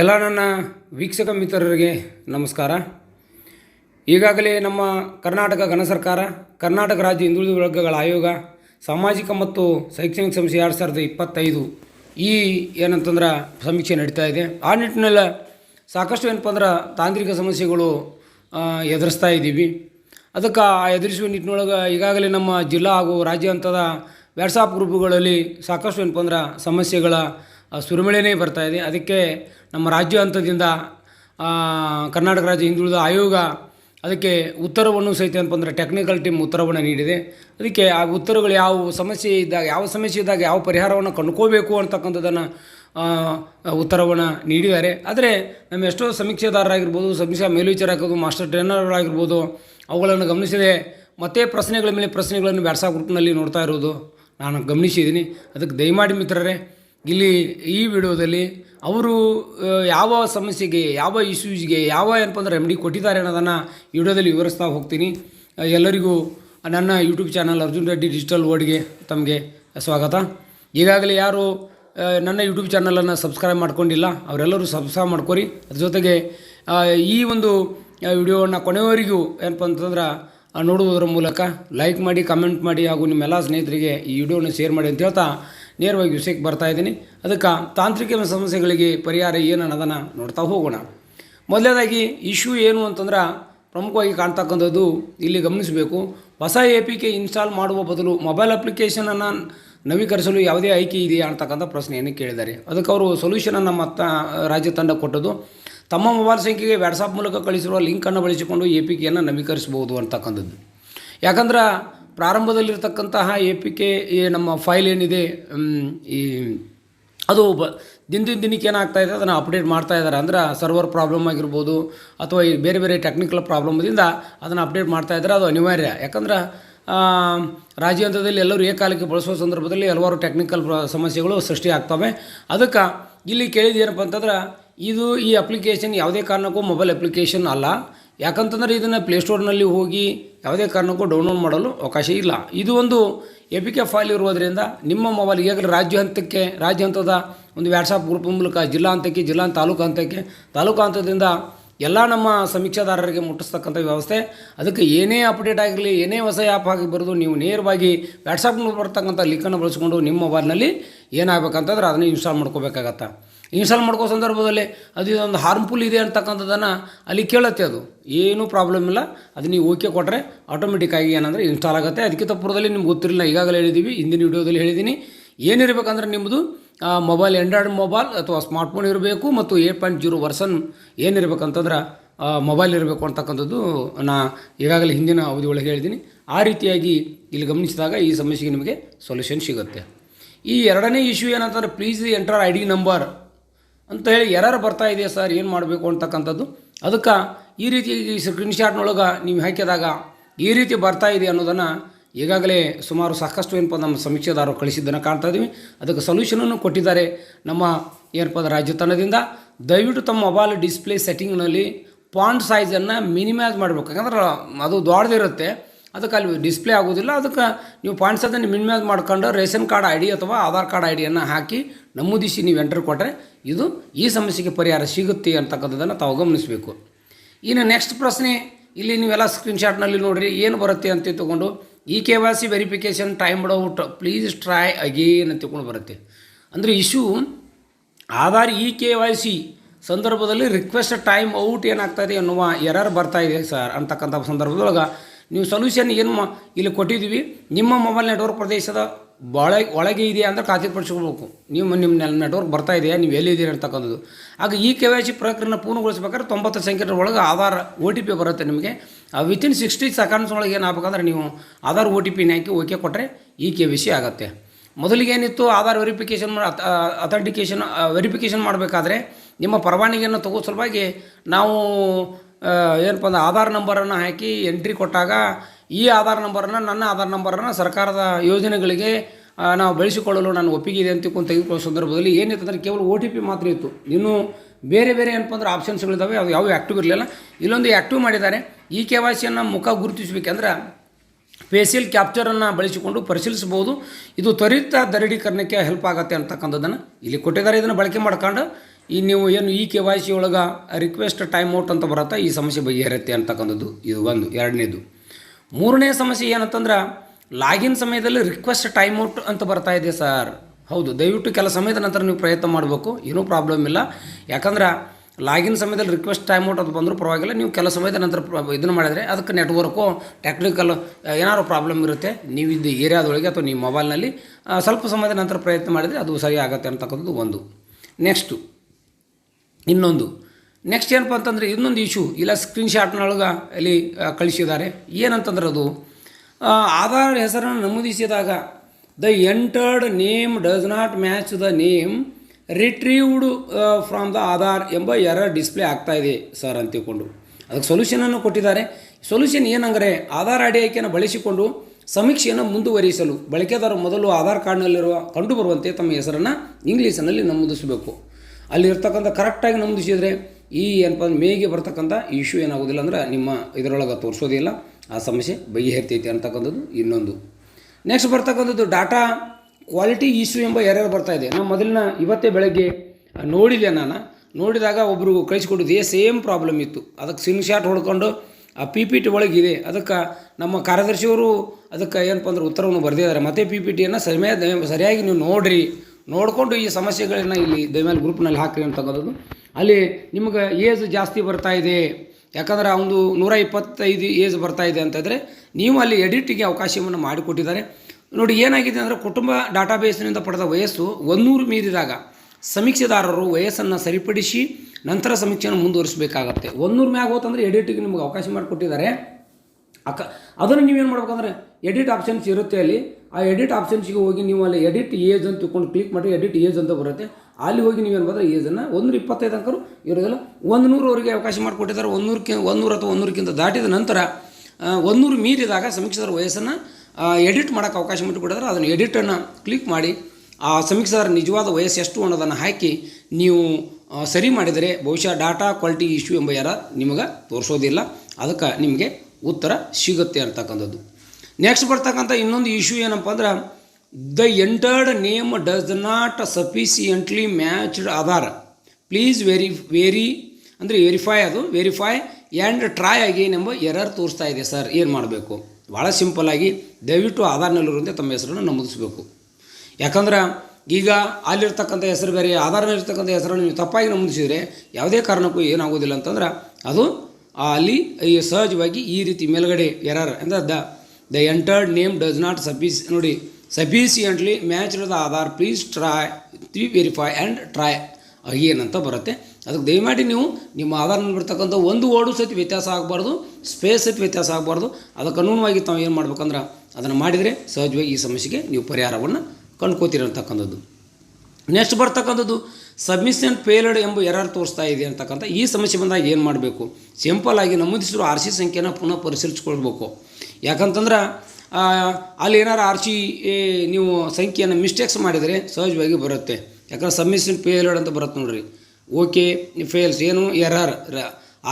ಎಲ್ಲ ನನ್ನ ವೀಕ್ಷಕ ಮಿತ್ರರಿಗೆ ನಮಸ್ಕಾರ. ಈಗಾಗಲೇ ನಮ್ಮ ಕರ್ನಾಟಕ ಘನ ಸರ್ಕಾರ, ಕರ್ನಾಟಕ ರಾಜ್ಯ ಹಿಂದುಳಿದ ವರ್ಗಗಳ ಆಯೋಗ, ಸಾಮಾಜಿಕ ಮತ್ತು ಶೈಕ್ಷಣಿಕ ಸಮಸ್ಯೆ ಎರಡು ಸಾವಿರದ ಇಪ್ಪತ್ತೈದು ಈ ಏನಂತಂದ್ರೆ ಸಮೀಕ್ಷೆ ನಡೀತಾ ಇದೆ. ಆ ನಿಟ್ಟಿನಲ್ಲಿ ಸಾಕಷ್ಟು ಏನಪ್ಪ ಅಂದ್ರೆ ತಾಂತ್ರಿಕ ಸಮಸ್ಯೆಗಳು ಎದುರಿಸ್ತಾ ಇದ್ದೀವಿ. ಅದಕ್ಕೆ ಆ ಎದುರಿಸುವ ನಿಟ್ಟಿನೊಳಗೆ ಈಗಾಗಲೇ ನಮ್ಮ ಜಿಲ್ಲಾ ಹಾಗೂ ರಾಜ್ಯ ಹಂತದ ವ್ಯಾಟ್ಸಾಪ್ ಗ್ರೂಪ್ಗಳಲ್ಲಿ ಸಾಕಷ್ಟು ಏನಪ್ಪ ಅಂದ್ರೆ ಸಮಸ್ಯೆಗಳ ಸುರಿಮಳೆನೇ ಬರ್ತಾ ಇದೆ. ಅದಕ್ಕೆ ನಮ್ಮ ರಾಜ್ಯ ಹಂತದಿಂದ ಕರ್ನಾಟಕ ರಾಜ್ಯ ಹಿಂದುಳಿದ ಆಯೋಗ ಅದಕ್ಕೆ ಉತ್ತರವನ್ನು ಸಹಿತ ಅಂದರೆ ಟೆಕ್ನಿಕಲ್ ಟೀಮ್ ಉತ್ತರವನ್ನು ನೀಡಿದೆ. ಅದಕ್ಕೆ ಆ ಉತ್ತರಗಳು ಯಾವ ಸಮಸ್ಯೆ ಇದ್ದಾಗ, ಯಾವ ಸಮಸ್ಯೆ ಇದ್ದಾಗ ಯಾವ ಪರಿಹಾರವನ್ನು ಕಂಡುಕೋಬೇಕು ಅಂತಕ್ಕಂಥದ್ದನ್ನು ಉತ್ತರವನ್ನು ನೀಡಿದ್ದಾರೆ. ಆದರೆ ನಮ್ಮ ಎಷ್ಟೋ ಸಮೀಕ್ಷೆದಾರರಾಗಿರ್ಬೋದು, ಸಮೀಕ್ಷಾ ಮೇಲ್ವಿಚಾರಕರು, ಮಾಸ್ಟರ್ ಟ್ರೈನರ್ಗಳಾಗಿರ್ಬೋದು, ಅವುಗಳನ್ನು ಗಮನಿಸದೆ ಮತ್ತೆ ಪ್ರಶ್ನೆಗಳ ಮೇಲೆ ಪ್ರಶ್ನೆಗಳನ್ನು ವ್ಯಾಟ್ಸಾಪ್ ಗ್ರೂಪ್ನಲ್ಲಿ ನೋಡ್ತಾ ಇರೋದು ನಾನು ಗಮನಿಸಿದ್ದೀನಿ. ಅದಕ್ಕೆ ದಯಮಾಡಿ ಮಿತ್ರರೇ ಇಲ್ಲಿ ಈ ವಿಡಿಯೋದಲ್ಲಿ ಅವರು ಯಾವ ಸಮಸ್ಯೆಗೆ, ಯಾವ ಇಶ್ಯೂಸ್ಗೆ, ಯಾವ ಏನಪ್ಪ ಅಂದ್ರೆ ರೆಮಿಡಿ ಕೊಟ್ಟಿದ್ದಾರೆ ಅನ್ನೋದನ್ನು ವಿಡಿಯೋದಲ್ಲಿ ವಿವರಿಸ್ತಾ ಹೋಗ್ತೀನಿ. ಎಲ್ಲರಿಗೂ ನನ್ನ YouTube channel Arjun Reddy digital ವರ್ಡ್ಗೆ ತಮಗೆ ಸ್ವಾಗತ. ಈಗಾಗಲೇ ಯಾರು ನನ್ನ ಯೂಟ್ಯೂಬ್ ಚಾನಲನ್ನು ಸಬ್ಸ್ಕ್ರೈಬ್ ಮಾಡ್ಕೊಂಡಿಲ್ಲ, ಅವರೆಲ್ಲರೂ ಸಬ್ಸ್ಕ್ರೈಬ್ ಮಾಡ್ಕೊರಿ. ಅದ್ರ ಜೊತೆಗೆ ಈ ಒಂದು ವಿಡಿಯೋವನ್ನು ಕೊನೆಯವರೆಗೂ ಏನಪ್ಪ ಅಂತಂದ್ರೆ ನೋಡುವುದರ ಮೂಲಕ ಲೈಕ್ ಮಾಡಿ ಕಮೆಂಟ್ ಮಾಡಿ ಹಾಗೂ ನಿಮ್ಮೆಲ್ಲ ಸ್ನೇಹಿತರಿಗೆ ಈ ವಿಡಿಯೋನ ಶೇರ್ ಮಾಡಿ ಅಂತ ಹೇಳ್ತಾ ನೇರವಾಗಿ ವಿಷಯಕ್ಕೆ ಬರ್ತಾ ಇದ್ದೀನಿ. ಅದಕ್ಕೆ ತಾಂತ್ರಿಕ ಸಮಸ್ಯೆಗಳಿಗೆ ಪರಿಹಾರ ಏನು ಅನ್ನೋದನ್ನು ನೋಡ್ತಾ ಹೋಗೋಣ. ಮೊದಲನೇದಾಗಿ ಇಶ್ಯೂ ಏನು ಅಂತಂದ್ರೆ ಪ್ರಮುಖವಾಗಿ ಕಾಣ್ತಕ್ಕಂಥದ್ದು ಇಲ್ಲಿ ಗಮನಿಸಬೇಕು. ಹೊಸ ಎ ಪಿ ಕೆ ಇನ್ಸ್ಟಾಲ್ ಮಾಡುವ ಬದಲು ಮೊಬೈಲ್ ಅಪ್ಲಿಕೇಶನನ್ನು ನವೀಕರಿಸಲು ಯಾವುದೇ ಆಯ್ಕೆ ಇದೆಯಾ ಅಂತಕ್ಕಂಥ ಪ್ರಶ್ನೆಯನ್ನು ಕೇಳಿದ್ದಾರೆ. ಅದಕ್ಕೆ ಅವರು ಸೊಲ್ಯೂಷನನ್ನು ತ ರಾಜ್ಯ ತಂಡ ಕೊಟ್ಟದ್ದು. ತಮ್ಮ ಮೊಬೈಲ್ ಸಂಖ್ಯೆಗೆ ವ್ಯಾಟ್ಸಾಪ್ ಮೂಲಕ ಕಳಿಸಿರುವ ಲಿಂಕನ್ನು ಬಳಸಿಕೊಂಡು ಎ ಪಿ ಕೆಯನ್ನು ನವೀಕರಿಸಬಹುದು ಅಂತಕ್ಕಂಥದ್ದು. ಯಾಕಂದ್ರೆ ಪ್ರಾರಂಭದಲ್ಲಿರ್ತಕ್ಕಂತಹ ಎ ಪಿ ಕೆ ನಮ್ಮ ಫೈಲ್ ಏನಿದೆ ಈ ಅದು ಬ, ದಿನದಿಂದ ದಿನಕ್ಕೆ ಏನಾಗ್ತಾ ಇದೆ, ಅದನ್ನು ಅಪ್ಡೇಟ್ ಮಾಡ್ತಾ ಇದ್ದಾರೆ. ಅಂದ್ರೆ ಸರ್ವರ್ ಪ್ರಾಬ್ಲಮ್ ಆಗಿರ್ಬೋದು, ಅಥವಾ ಈ ಬೇರೆ ಬೇರೆ ಟೆಕ್ನಿಕಲ್ ಪ್ರಾಬ್ಲಮ್ದಿಂದ ಅದನ್ನು ಅಪ್ಡೇಟ್ ಮಾಡ್ತಾ ಇದ್ದಾರೆ. ಅದು ಅನಿವಾರ್ಯ. ಯಾಕಂದ್ರೆ ರಾಜ್ಯ ಹಂತದಲ್ಲಿ ಎಲ್ಲರೂ ಏಕಾಲಕ್ಕೆ ಬಳಸುವ ಸಂದರ್ಭದಲ್ಲಿ ಹಲವಾರು ಟೆಕ್ನಿಕಲ್ ಸಮಸ್ಯೆಗಳು ಸೃಷ್ಟಿ ಆಗ್ತವೆ. ಅದಕ್ಕೆ ಇಲ್ಲಿ ಕೇಳಿದ ಏನಪ್ಪ ಅಂತಂದ್ರೆ, ಇದು ಈ ಅಪ್ಲಿಕೇಶನ್ ಯಾವುದೇ ಕಾರಣಕ್ಕೂ ಮೊಬೈಲ್ ಅಪ್ಲಿಕೇಶನ್ ಅಲ್ಲ. ಯಾಕಂತಂದ್ರೆ ಇದನ್ನು ಪ್ಲೇಸ್ಟೋರ್ನಲ್ಲಿ ಹೋಗಿ ಯಾವುದೇ ಕಾರಣಕ್ಕೂ ಡೌನ್ಲೋಡ್ ಮಾಡಲು ಅವಕಾಶ ಇಲ್ಲ. ಇದು ಒಂದು ಎ ಪಿ ಕೆ ಫೈಲ್ ಇರುವುದರಿಂದ ನಿಮ್ಮ ಮೊಬೈಲ್ ಈಗಾಗಲೇ ರಾಜ್ಯ ಹಂತಕ್ಕೆ, ರಾಜ್ಯ ಹಂತದ ಒಂದು ವ್ಯಾಟ್ಸಾಪ್ ಗ್ರೂಪ್ ಮೂಲಕ, ಜಿಲ್ಲಾ ಹಂತಕ್ಕೆ, ಜಿಲ್ಲಾ ತಾಲೂಕು ಹಂತಕ್ಕೆ, ತಾಲೂಕು ಹಂತದಿಂದ ಎಲ್ಲ ನಮ್ಮ ಸಮೀಕ್ಷಾದಾರರಿಗೆ ಮುಟ್ಟಿಸ್ತಕ್ಕಂಥ ವ್ಯವಸ್ಥೆ. ಅದಕ್ಕೆ ಏನೇ ಅಪ್ಡೇಟ್ ಆಗಿರಲಿ ಏನೇ ಹೊಸ ಆ್ಯಪ್ ಆಗಿ ಬರೆದು ನೀವು ನೇರವಾಗಿ ವ್ಯಾಟ್ಸಾಪ್ನಲ್ಲಿ ಬರ್ತಕ್ಕಂಥ ಲಿಂಕನ್ನು ಬಳಸ್ಕೊಂಡು ನಿಮ್ಮ ಮೊಬೈಲ್ನಲ್ಲಿ ಏನಾಗಬೇಕಂತಂದ್ರೆ ಅದನ್ನು ಇನ್ಸ್ಟಾಲ್ ಮಾಡ್ಕೋಬೇಕಾಗತ್ತೆ. ಇನ್ಸ್ಟಾಲ್ ಮಾಡ್ಕೋ ಸಂದರ್ಭದಲ್ಲಿ ಅದು ಇದೊಂದು ಹಾರ್ಮ್ಫುಲ್ ಇದೆ ಅಂತಕ್ಕಂಥದ್ದನ್ನು ಅಲ್ಲಿ ಕೇಳುತ್ತೆ ಅದು. ಏನೂ ಪ್ರಾಬ್ಲಮ್ ಇಲ್ಲ. ಅದು ನೀವು ಓಕೆ ಕೊಟ್ಟರೆ ಆಟೋಮೆಟಿಕ್ಕಾಗಿ ಏನಂದರೆ ಇನ್ಸ್ಟಾಲ್ ಆಗುತ್ತೆ. ಅದಕ್ಕಿಂತ ಪೂರ್ವದಲ್ಲಿ ನಿಮ್ಗೆ ಗೊತ್ತಿರಲಿಲ್ಲ. ಈಗಾಗಲೇ ಹೇಳಿದ್ದೀವಿ ಹಿಂದಿನ ವಿಡಿಯೋದಲ್ಲಿ ಹೇಳಿದ್ದೀನಿ ಏನಿರಬೇಕಂದ್ರೆ ನಿಮ್ಮದು ಮೊಬೈಲ್ ಆ್ಯಂಡ್ರಾಯ್ಡ್ ಮೊಬೈಲ್ ಅಥವಾ ಸ್ಮಾರ್ಟ್ಫೋನ್ ಇರಬೇಕು ಮತ್ತು ಏಟ್ ಪಾಯಿಂಟ್ ಜೀರೋ ವರ್ಷನ್ ಏನಿರಬೇಕಂತಂದ್ರೆ ಮೊಬೈಲ್ ಇರಬೇಕು ಅಂತಕ್ಕಂಥದ್ದು ನಾ ಈಗಾಗಲೇ ಹಿಂದಿನ ಅವಧಿ ಒಳಗೆ ಹೇಳಿದ್ದೀನಿ ಆ ರೀತಿಯಾಗಿ ಇಲ್ಲಿ ಗಮನಿಸಿದಾಗ ಈ ಸಮಸ್ಯೆಗೆ ನಿಮಗೆ ಸೊಲ್ಯೂಷನ್ ಸಿಗುತ್ತೆ. ಈ ಎರಡನೇ ಇಶ್ಯೂ ಏನಂತಂದ್ರೆ please enter I D number ಅಂತ ಹೇಳಿ ಎರರ್ ಬರ್ತಾ ಇದೆ ಸರ್ ಏನು ಮಾಡಬೇಕು ಅಂತಕ್ಕಂಥದ್ದು. ಅದಕ್ಕೆ ಈ ರೀತಿ ಸ್ಕ್ರೀನ್ ಶಾಟ್ನೊಳಗೆ ನೀವು ಹಾಕಿದಾಗ ಈ ರೀತಿ ಬರ್ತಾ ಇದೆ ಅನ್ನೋದನ್ನು ಈಗಾಗಲೇ ಸುಮಾರು ಸಾಕಷ್ಟು ಏನಪ್ಪ ನಮ್ಮ ಸಮೀಕ್ಷೆದಾರರು ಕಳಿಸಿದ್ದನ್ನು ಕಾಣ್ತಾ ಇದ್ದೀವಿ. ಅದಕ್ಕೆ ಸೊಲ್ಯೂಷನನ್ನು ಕೊಟ್ಟಿದ್ದಾರೆ ನಮ್ಮ ಏನಪ್ಪ ರಾಜ್ಯ ತಂಡದಿಂದ ದಯವಿಟ್ಟು ತಮ್ಮ ಮೊಬೈಲ್ ಡಿಸ್ಪ್ಲೇ ಸೆಟ್ಟಿಂಗ್ನಲ್ಲಿ ಪಾಂಟ್ ಸೈಜನ್ನು ಮಿನಿಮೈಸ್ ಮಾಡಬೇಕು. ಯಾಕಂದ್ರೆ ಅದು ದೊಡ್ಡದಿರುತ್ತೆ ಅದಕ್ಕೆ ಅಲ್ಲಿ ಡಿಸ್ಪ್ಲೇ ಆಗೋದಿಲ್ಲ. ಅದಕ್ಕೆ ನೀವು ಪಾಯಿಂಟ್ಸ್ ಸೈಜನ್ನು ಮಿನಿಮೈಸ್ ಮಾಡ್ಕೊಂಡು ರೇಷನ್ ಕಾರ್ಡ್ ಐ ಡಿ ಅಥವಾ ಆಧಾರ್ ಕಾರ್ಡ್ ಐ ಡಿಯನ್ನು ಹಾಕಿ ನಮೂದಿಸಿ ನೀವು ಎಂಟರ್ ಕೊಟ್ಟರೆ ಇದು ಈ ಸಮಸ್ಯೆಗೆ ಪರಿಹಾರ ಸಿಗುತ್ತೆ ಅಂತಕ್ಕಂಥದ್ದನ್ನು ತಾವು ಗಮನಿಸಬೇಕು. ಇನ್ನು ನೆಕ್ಸ್ಟ್ ಪ್ರಶ್ನೆ, ಇಲ್ಲಿ ನೀವೆಲ್ಲ ಸ್ಕ್ರೀನ್ಶಾಟ್ನಲ್ಲಿ ನೋಡಿರಿ, ಏನು ಬರುತ್ತೆ ಅಂತ ತಗೊಂಡು E K Y C verification time out please try again ಅಂತ ತಿಳ್ಕೊಂಡು ಬರುತ್ತೆ. ಅಂದರೆ issue Aadhaar E K Y C ಸಂದರ್ಭದಲ್ಲಿ ರಿಕ್ವೆಸ್ಟ್ ಟೈಮ್ ಔಟ್ ಏನಾಗ್ತದೆ ಅನ್ನುವ ಎರರ್ ಬರ್ತಾ ಇದೆ ಸರ್ ಅಂತಕ್ಕಂಥ ಸಂದರ್ಭದೊಳಗೆ. ನೀವು ಸೊಲ್ಯೂಷನ್ ಏನು ಇಲ್ಲಿ ಕೊಟ್ಟಿದ್ದೀವಿ. ನಿಮ್ಮ ಮೊಬೈಲ್ ನೆಟ್ವರ್ಕ್ ಪ್ರದೇಶದ ಒಳ ಒಳಗೆ ಇದೆಯಾ ಅಂದರೆ ಖಾತ್ರಿಪಡಿಸ್ಕೊಳ್ಬೇಕು ನೀವು ನಿಮ್ಮ ನೆಟ್ವರ್ಕ್ ಬರ್ತಾ ಇದೆಯಾ? ನೀವು ಎಲ್ಲಿದ್ದೀರಿ ಅಂತಕ್ಕಂಥದ್ದು. ಆಗ ಈ ಕೆ ವೈ ಸಿ ಪ್ರಕ್ರಿಯೆನ ಪೂರ್ಣಗೊಳಿಸ್ಬೇಕಾದ್ರೆ ತೊಂಬತ್ತು ಸಂಖ್ಯೆ ಒಳಗೆ ಆಧಾರ್ ಒ ಟಿ ಪಿ ಬರುತ್ತೆ ನಿಮಗೆ. ವಿತಿನ್ ಸಿಕ್ಸ್ಟಿ ಸೆಕೆಂಡ್ಸ್ ಒಳಗೆ ಏನಾಗಬೇಕಂದ್ರೆ ನೀವು ಆಧಾರ್ ಒ ಟಿ ಪಿನ ಹಾಕಿ ಓಕೆ ಕೊಟ್ಟರೆ ಈ ಕೆ ವಿ ಸಿ ಆಗುತ್ತೆ. ಮೊದಲಿಗೆ ಏನಿತ್ತು? ಆಧಾರ್ ವೆರಿಫಿಕೇಷನ್ ಅಥೆಂಟಿಕೇಷನ್ ವೆರಿಫಿಕೇಷನ್ ಮಾಡಬೇಕಾದ್ರೆ ನಿಮ್ಮ ಪರವಾನಗಿಯನ್ನು ತಗೋ ಸಲುವಾಗಿ ನಾವು ಏನಪ್ಪ ಅಂದ್ರೆ ಆಧಾರ್ ನಂಬರನ್ನು ಹಾಕಿ ಎಂಟ್ರಿ ಕೊಟ್ಟಾಗ ಈ ಆಧಾರ್ ನಂಬರನ್ನು, ನನ್ನ ಆಧಾರ್ ನಂಬರನ್ನು ಸರ್ಕಾರದ ಯೋಜನೆಗಳಿಗೆ ನಾವು ಬೆಳೆಸಿಕೊಳ್ಳಲು ನಾನು ಒಪ್ಪಿಗೆ ಇದೆ ಅಂತ ತೆಗೆದುಕೊಳ್ಳೋ ಸಂದರ್ಭದಲ್ಲಿ ಏನಿತ್ತು ಕೇವಲ ಓ ಟಿ ಪಿ ಮಾತ್ರ ಇತ್ತು. ಇನ್ನು ಬೇರೆ ಬೇರೆ ಏನಪ್ಪ ಅಂದ್ರೆ ಆಪ್ಷನ್ಸ್ಗಳಿದ್ದಾವೆ ಅದು ಯಾವ ಆ್ಯಕ್ಟಿವ್ ಇರಲಿಲ್ಲ. ಇಲ್ಲೊಂದು ಆ್ಯಕ್ಟಿವ್ ಮಾಡಿದ್ದಾರೆ. ಈ ಕೆ ವೈ ಸಿಯನ್ನು ಮುಖ ಗುರುತಿಸಬೇಕಂದ್ರೆ ಫೇಸಿಯಲ್ ಕ್ಯಾಪ್ಚರನ್ನು ಬಳಸಿಕೊಂಡು ಪರಿಶೀಲಿಸಬಹುದು. ಇದು ತ್ವರಿತ ದರಡೀಕರಣಕ್ಕೆ ಹೆಲ್ಪ್ ಆಗುತ್ತೆ ಅಂತಕ್ಕಂಥದ್ದನ್ನು ಇಲ್ಲಿ ಕೊಟ್ಟಿದ್ದಾರೆ. ಇದನ್ನು ಬಳಕೆ ಮಾಡ್ಕೊಂಡು ಈ ನೀವು ಏನು ಈ ಕೆ ವೈ ಸಿ ಒಳಗೆ ರಿಕ್ವೆಸ್ಟ್ ಟೈಮ್ ಔಟ್ ಅಂತ ಬರುತ್ತಾ ಈ ಸಮಸ್ಯೆ ಬಗೆಹರುತ್ತೆ ಅಂತಕ್ಕಂಥದ್ದು ಇದು ಒಂದು. ಎರಡನೇದು. ಮೂರನೇ ಸಮಸ್ಯೆ ಏನಂತಂದ್ರೆ, ಲಾಗಿನ್ ಸಮಯದಲ್ಲಿ ರಿಕ್ವೆಸ್ಟ್ ಟೈಮ್ ಅಂತ ಬರ್ತಾ ಇದೆ ಸರ್ ಹೌದು, ದಯವಿಟ್ಟು ಕೆಲ ಸಮಯದ ನಂತರ ನೀವು ಪ್ರಯತ್ನ ಮಾಡಬೇಕು, ಏನೂ ಪ್ರಾಬ್ಲಮ್ ಇಲ್ಲ. ಯಾಕಂದ್ರೆ, ಲಾಗಿನ್ ಸಮಯದಲ್ಲಿ ರಿಕ್ವೆಸ್ಟ್ ಟೈಮ್ ಅಂತ ಬಂದರೂ ಪರವಾಗಿಲ್ಲ, ನೀವು ಕೆಲ ಸಮಯದ ನಂತರ ಇದನ್ನು ಮಾಡಿದರೆ ಅದಕ್ಕೆ ನೆಟ್ವರ್ಕು ಟೆಕ್ನಿಕಲ್ ಏನಾದರೂ ಪ್ರಾಬ್ಲಮ್ ಇರುತ್ತೆ ನೀವು ಇದು ಏರಿಯಾದೊಳಗೆ ಅಥವಾ ನಿಮ್ಮ ಮೊಬೈಲ್ನಲ್ಲಿ ಸ್ವಲ್ಪ ಸಮಯದ ನಂತರ ಪ್ರಯತ್ನ ಮಾಡಿದರೆ ಅದು ಸರಿ ಆಗುತ್ತೆ ಅಂತಕ್ಕಂಥದ್ದು ಒಂದು. ನೆಕ್ಸ್ಟು ಇನ್ನೊಂದು. ನೆಕ್ಸ್ಟ್ ಏನಪ್ಪ ಅಂತಂದರೆ ಇನ್ನೊಂದು ಇಶ್ಯೂ ಇಲ್ಲ ಸ್ಕ್ರೀನ್ಶಾಟ್ನೊಳಗೆ ಅಲ್ಲಿ ಕಳಿಸಿದ್ದಾರೆ. ಏನಂತಂದ್ರೆ ಅದು ಆಧಾರ್ ಹೆಸರನ್ನು ನಮೂದಿಸಿದಾಗ the entered name does not match the name retrieved from the Aadhaar ಎಂಬ ಎರರ್ ಡಿಸ್ಪ್ಲೇ ಆಗ್ತಾ ಇದೆ ಸರ್ ಅಂತ ತಿಳ್ಕೊಂಡು. ಅದಕ್ಕೆ ಸೊಲ್ಯೂಷನನ್ನು ಕೊಟ್ಟಿದ್ದಾರೆ. ಸೊಲ್ಯೂಷನ್ ಏನಂದರೆ, ಆಧಾರ್ ಐ ಡಿ ಆಯ್ಕೆಯನ್ನು ಬಳಸಿಕೊಂಡು ಸಮೀಕ್ಷೆಯನ್ನು ಮುಂದುವರಿಸಲು, ಬಳಕೆದಾರರು ಮೊದಲು ಆಧಾರ್ ಕಾರ್ಡ್ನಲ್ಲಿರುವ, ಕಂಡುಬರುವಂತೆ ತಮ್ಮ ಹೆಸರನ್ನು ಇಂಗ್ಲೀಷಿನಲ್ಲಿ ನಮೂದಿಸಬೇಕು. ಅಲ್ಲಿರ್ತಕ್ಕಂಥ ಕರೆಕ್ಟಾಗಿ ನಮೂದಿಸಿದರೆ ಈ ಏನಪ್ಪ ಅಂದ್ರೆ ಮೇಗೆ ಬರ್ತಕ್ಕಂಥ ಇಶ್ಯೂ ಏನಾಗೋದಿಲ್ಲ ಅಂದ್ರೆ ನಿಮ್ಮ ಇದರೊಳಗೆ ತೋರಿಸೋದಿಲ್ಲ. ಆ ಸಮಸ್ಯೆ ಬಗೆಹರ್ತೈತಿ ಅಂತಕ್ಕಂಥದ್ದು ಇನ್ನೊಂದು. ನೆಕ್ಸ್ಟ್ ಬರ್ತಕ್ಕಂಥದ್ದು ಡಾಟಾ ಕ್ವಾಲಿಟಿ ಇಶ್ಯೂ ಎಂಬ ಎರರ್ ಬರ್ತಾ ಇದೆ. ನಾನು ಮೊದಲಿನ ಇವತ್ತೇ ಬೆಳಗ್ಗೆ ನೋಡಿದೆ ನಾನು. ನೋಡಿದಾಗ ಒಬ್ಬರು ಕಳಿಸ್ಕೊಟ್ಟಿದ್ದೆ ಸೇಮ್ ಪ್ರಾಬ್ಲಮ್ ಇತ್ತು. ಅದಕ್ಕೆ ಸ್ಕ್ರೀನ್ ಶಾಟ್ ಹೊಡ್ಕೊಂಡು ಆ ಪಿ ಪಿ ಟಿ ಒಳಗಿದೆ. ಅದಕ್ಕೆ ನಮ್ಮ ಕಾರ್ಯದರ್ಶಿಯವರು ಅದಕ್ಕೆ ಏನಪ್ಪ ಅಂದ್ರೆ ಉತ್ತರವನ್ನು ಬರೆದಿದ್ದಾರೆ. ಮತ್ತೆ ಪಿ ಪಿ ಟಿಯನ್ನು ಸರಿಯಾಗಿ ನೀವು ನೋಡಿರಿ. ನೋಡಿಕೊಂಡು ಈ ಸಮಸ್ಯೆಗಳನ್ನ ಇಲ್ಲಿ ದಯಮೇಲೆ ಗ್ರೂಪ್ನಲ್ಲಿ ಹಾಕಿರಿ ಅಂತಕ್ಕಂಥದ್ದು ಅಲ್ಲಿ ನಿಮಗೆ ಏಜ್ ಜಾಸ್ತಿ ಬರ್ತಾ ಇದೆ. ಯಾಕಂದ್ರೆ ಅವನು ನೂರ ಇಪ್ಪತ್ತೈದು ಏಜ್ ಬರ್ತಾ ಇದೆ ಅಂತಂದರೆ ನೀವು ಅಲ್ಲಿ ಎಡಿಟಿಗೆ ಅವಕಾಶವನ್ನು ಮಾಡಿಕೊಟ್ಟಿದ್ದಾರೆ. ನೋಡಿ ಏನಾಗಿದೆ ಅಂದರೆ ಕುಟುಂಬ ಡಾಟಾಬೇಸ್ನಿಂದ ಪಡೆದ ವಯಸ್ಸು ಒಂದೂರು ಮೀರಿದಾಗ ಸಮೀಕ್ಷೆದಾರರು ವಯಸ್ಸನ್ನು ಸರಿಪಡಿಸಿ ನಂತರ ಸಮೀಕ್ಷೆಯನ್ನು ಮುಂದುವರಿಸಬೇಕಾಗತ್ತೆ. ಒಂದೂರು ಮ್ಯಾಗ ಹೋತಂದ್ರೆ ಎಡಿಟಿಗೆ ನಿಮ್ಗೆ ಅವಕಾಶ ಮಾಡಿಕೊಟ್ಟಿದ್ದಾರೆ. ಅಕ್ಕ ಅದನ್ನು ನೀವೇನು ಮಾಡ್ಬೇಕಂದ್ರೆ ಎಡಿಟ್ ಆಪ್ಷನ್ಸ್ ಇರುತ್ತೆ ಅಲ್ಲಿ. ಆ ಎಡಿಟ್ ಆಪ್ಷನ್ಸ್ಗೆ ಹೋಗಿ ನೀವು ಅಲ್ಲಿ ಎಡಿಟ್ ಏಜ್ ಅಂತ ತಿಳ್ಕೊಂಡು ಕ್ಲಿಕ್ ಮಾಡಿ ಎಡಿಟ್ ಏಜ್ ಅಂತ ಬರುತ್ತೆ. ಅಲ್ಲಿ ಹೋಗಿ ನೀವೇನು ಬಂದರೆ ಏಜನ್ನು ಒಂದೂರ ಇಪ್ಪತ್ತೈದು ಅಂಕರು ಇರೋದಿಲ್ಲ ಒಂದು ನೂರವರೆಗೆ ಅವಕಾಶ ಮಾಡಿಕೊಟ್ಟಿದ್ದಾರೆ. ಒಂದೂರಕ್ಕೆ ಒಂದೂರು ಅಥವಾ ಒಂದೂರಕ್ಕಿಂತ ದಾಟಿದ ನಂತರ ಒಂದೂರು ಮೀರಿದಾಗ ಸಮೀಕ್ಷೆದಾರ ವಯಸ್ಸನ್ನು ಎಡಿಟ್ ಮಾಡೋಕ್ಕೆ ಅವಕಾಶ ಮಾಡಿಕೊಟ್ಟಿದ್ದಾರೆ. ಅದನ್ನು ಎಡಿಟನ್ನು ಕ್ಲಿಕ್ ಮಾಡಿ, ಆ ಸಮೀಕ್ಷೆದಾರ ನಿಜವಾದ ವಯಸ್ಸು ಎಷ್ಟು ಅನ್ನೋದನ್ನು ಹಾಕಿ ನೀವು ಸರಿ ಮಾಡಿದರೆ ಬಹುಶಃ ಡಾಟಾ ಕ್ವಾಲಿಟಿ ಇಶ್ಯೂ ಎಂಬ ಯಾರ ನಿಮಗೆ ತೋರಿಸೋದಿಲ್ಲ. ಅದಕ್ಕೆ ನಿಮಗೆ ಉತ್ತರ ಸಿಗುತ್ತೆ ಅಂತಕ್ಕಂಥದ್ದು. ನೆಕ್ಸ್ಟ್ ಬರ್ತಕ್ಕಂಥ ಇನ್ನೊಂದು ಇಶ್ಯೂ ಏನಪ್ಪ ಅಂದ್ರೆ the entered name does not sufficiently matched Aadhaar. Please very very ಅಂದರೆ ವೆರಿಫೈ ಅದು ವೆರಿಫೈ ಆ್ಯಂಡ್ ಟ್ರೈ ಅಗೇನ್ ಎಂಬ ಎರರ್ ತೋರಿಸ್ತಾ ಇದೆ ಸರ್ ಏನು ಮಾಡಬೇಕು? ಭಾಳ ಸಿಂಪಲ್ಲಾಗಿ ದಯವಿಟ್ಟು ಆಧಾರ್ನಲ್ಲಿರುವಂತೆ ತಮ್ಮ ಹೆಸರನ್ನು ನಮೂದಿಸಬೇಕು. ಯಾಕಂದ್ರೆ, ಈಗ ಅಲ್ಲಿರ್ತಕ್ಕಂಥ ಹೆಸರು ಬೇರೆ, ಆಧಾರ್ನಲ್ಲಿರ್ತಕ್ಕಂಥ ಹೆಸರನ್ನು ನೀವು ತಪ್ಪಾಗಿ ನಮೂದಿಸಿದರೆ ಯಾವುದೇ ಕಾರಣಕ್ಕೂ ಏನಾಗೋದಿಲ್ಲ ಅಂತಂದ್ರೆ, ಅದು ಅಲ್ಲಿ ಸಹಜವಾಗಿ ಈ ರೀತಿ ಮೇಲುಗಡೆ ಎರರ್ ಅಂದರೆ the the entered name does not suffice ನೋಡಿ ಸಫಿಸಿಯೆಂಟ್ಲಿ ಮ್ಯಾಚ್ ಇರೋದು Aadhaar please try three verify and try again ಅಂತ ಬರುತ್ತೆ. ಅದಕ್ಕೆ ದಯಮಾಡಿ ನೀವು ನಿಮ್ಮ ಆಧಾರ್ನಲ್ಲಿ ಬರ್ತಕ್ಕಂಥ ಒಂದು ಓಡು ಸತಿ ವ್ಯತ್ಯಾಸ ಆಗಬಾರ್ದು ಸ್ಪೇಸ್ ಸತಿ ವ್ಯತ್ಯಾಸ ಆಗಬಾರ್ದು. ಅದಕ್ಕೆ ಅನುಗುಣವಾಗಿ ತಾವು ಏನು ಮಾಡ್ಬೇಕಂದ್ರೆ ಅದನ್ನು ಮಾಡಿದರೆ ಸಹಜವಾಗಿ ಈ ಸಮಸ್ಯೆಗೆ ನೀವು ಪರಿಹಾರವನ್ನು ಕಂಡುಕೋತೀರಂತಕ್ಕಂಥದ್ದು. ನೆಕ್ಸ್ಟ್ ಬರ್ತಕ್ಕಂಥದ್ದು ಸಬ್ಮಿಷನ್ ಫೇಲ್ಡ್ ಎಂಬ ಎರರ್ ತೋರಿಸ್ತಾ ಇದೆ ಅಂತಕ್ಕಂಥ ಈ ಸಮಸ್ಯೆ ಬಂದಾಗ ಏನು ಮಾಡಬೇಕು? ಸಿಂಪಲ್ ಆಗಿ ಆರ್ ಸಿ ಸಂಖ್ಯೆನ ಪುನಃ ಪರಿಶೀಲಿಸ್ಕೊಳ್ಬೇಕು. ಯಾಕಂತಂದ್ರೆ ಅಲ್ಲಿ ಏನಾರು ಆರ್ ಸಿ ನೀವು ಸಂಖ್ಯೆಯನ್ನು ಮಿಸ್ಟೇಕ್ಸ್ ಮಾಡಿದರೆ ಸಹಜವಾಗಿ ಬರುತ್ತೆ. ಯಾಕಂದ್ರೆ ಸಬ್ಮಿಷನ್ ಫೇಲ್ಡ್ ಅಂತ ಬರುತ್ತೆ ನೋಡ್ರಿ. ಓಕೆ ಫೇಲ್ಸ್ ಏನು? Error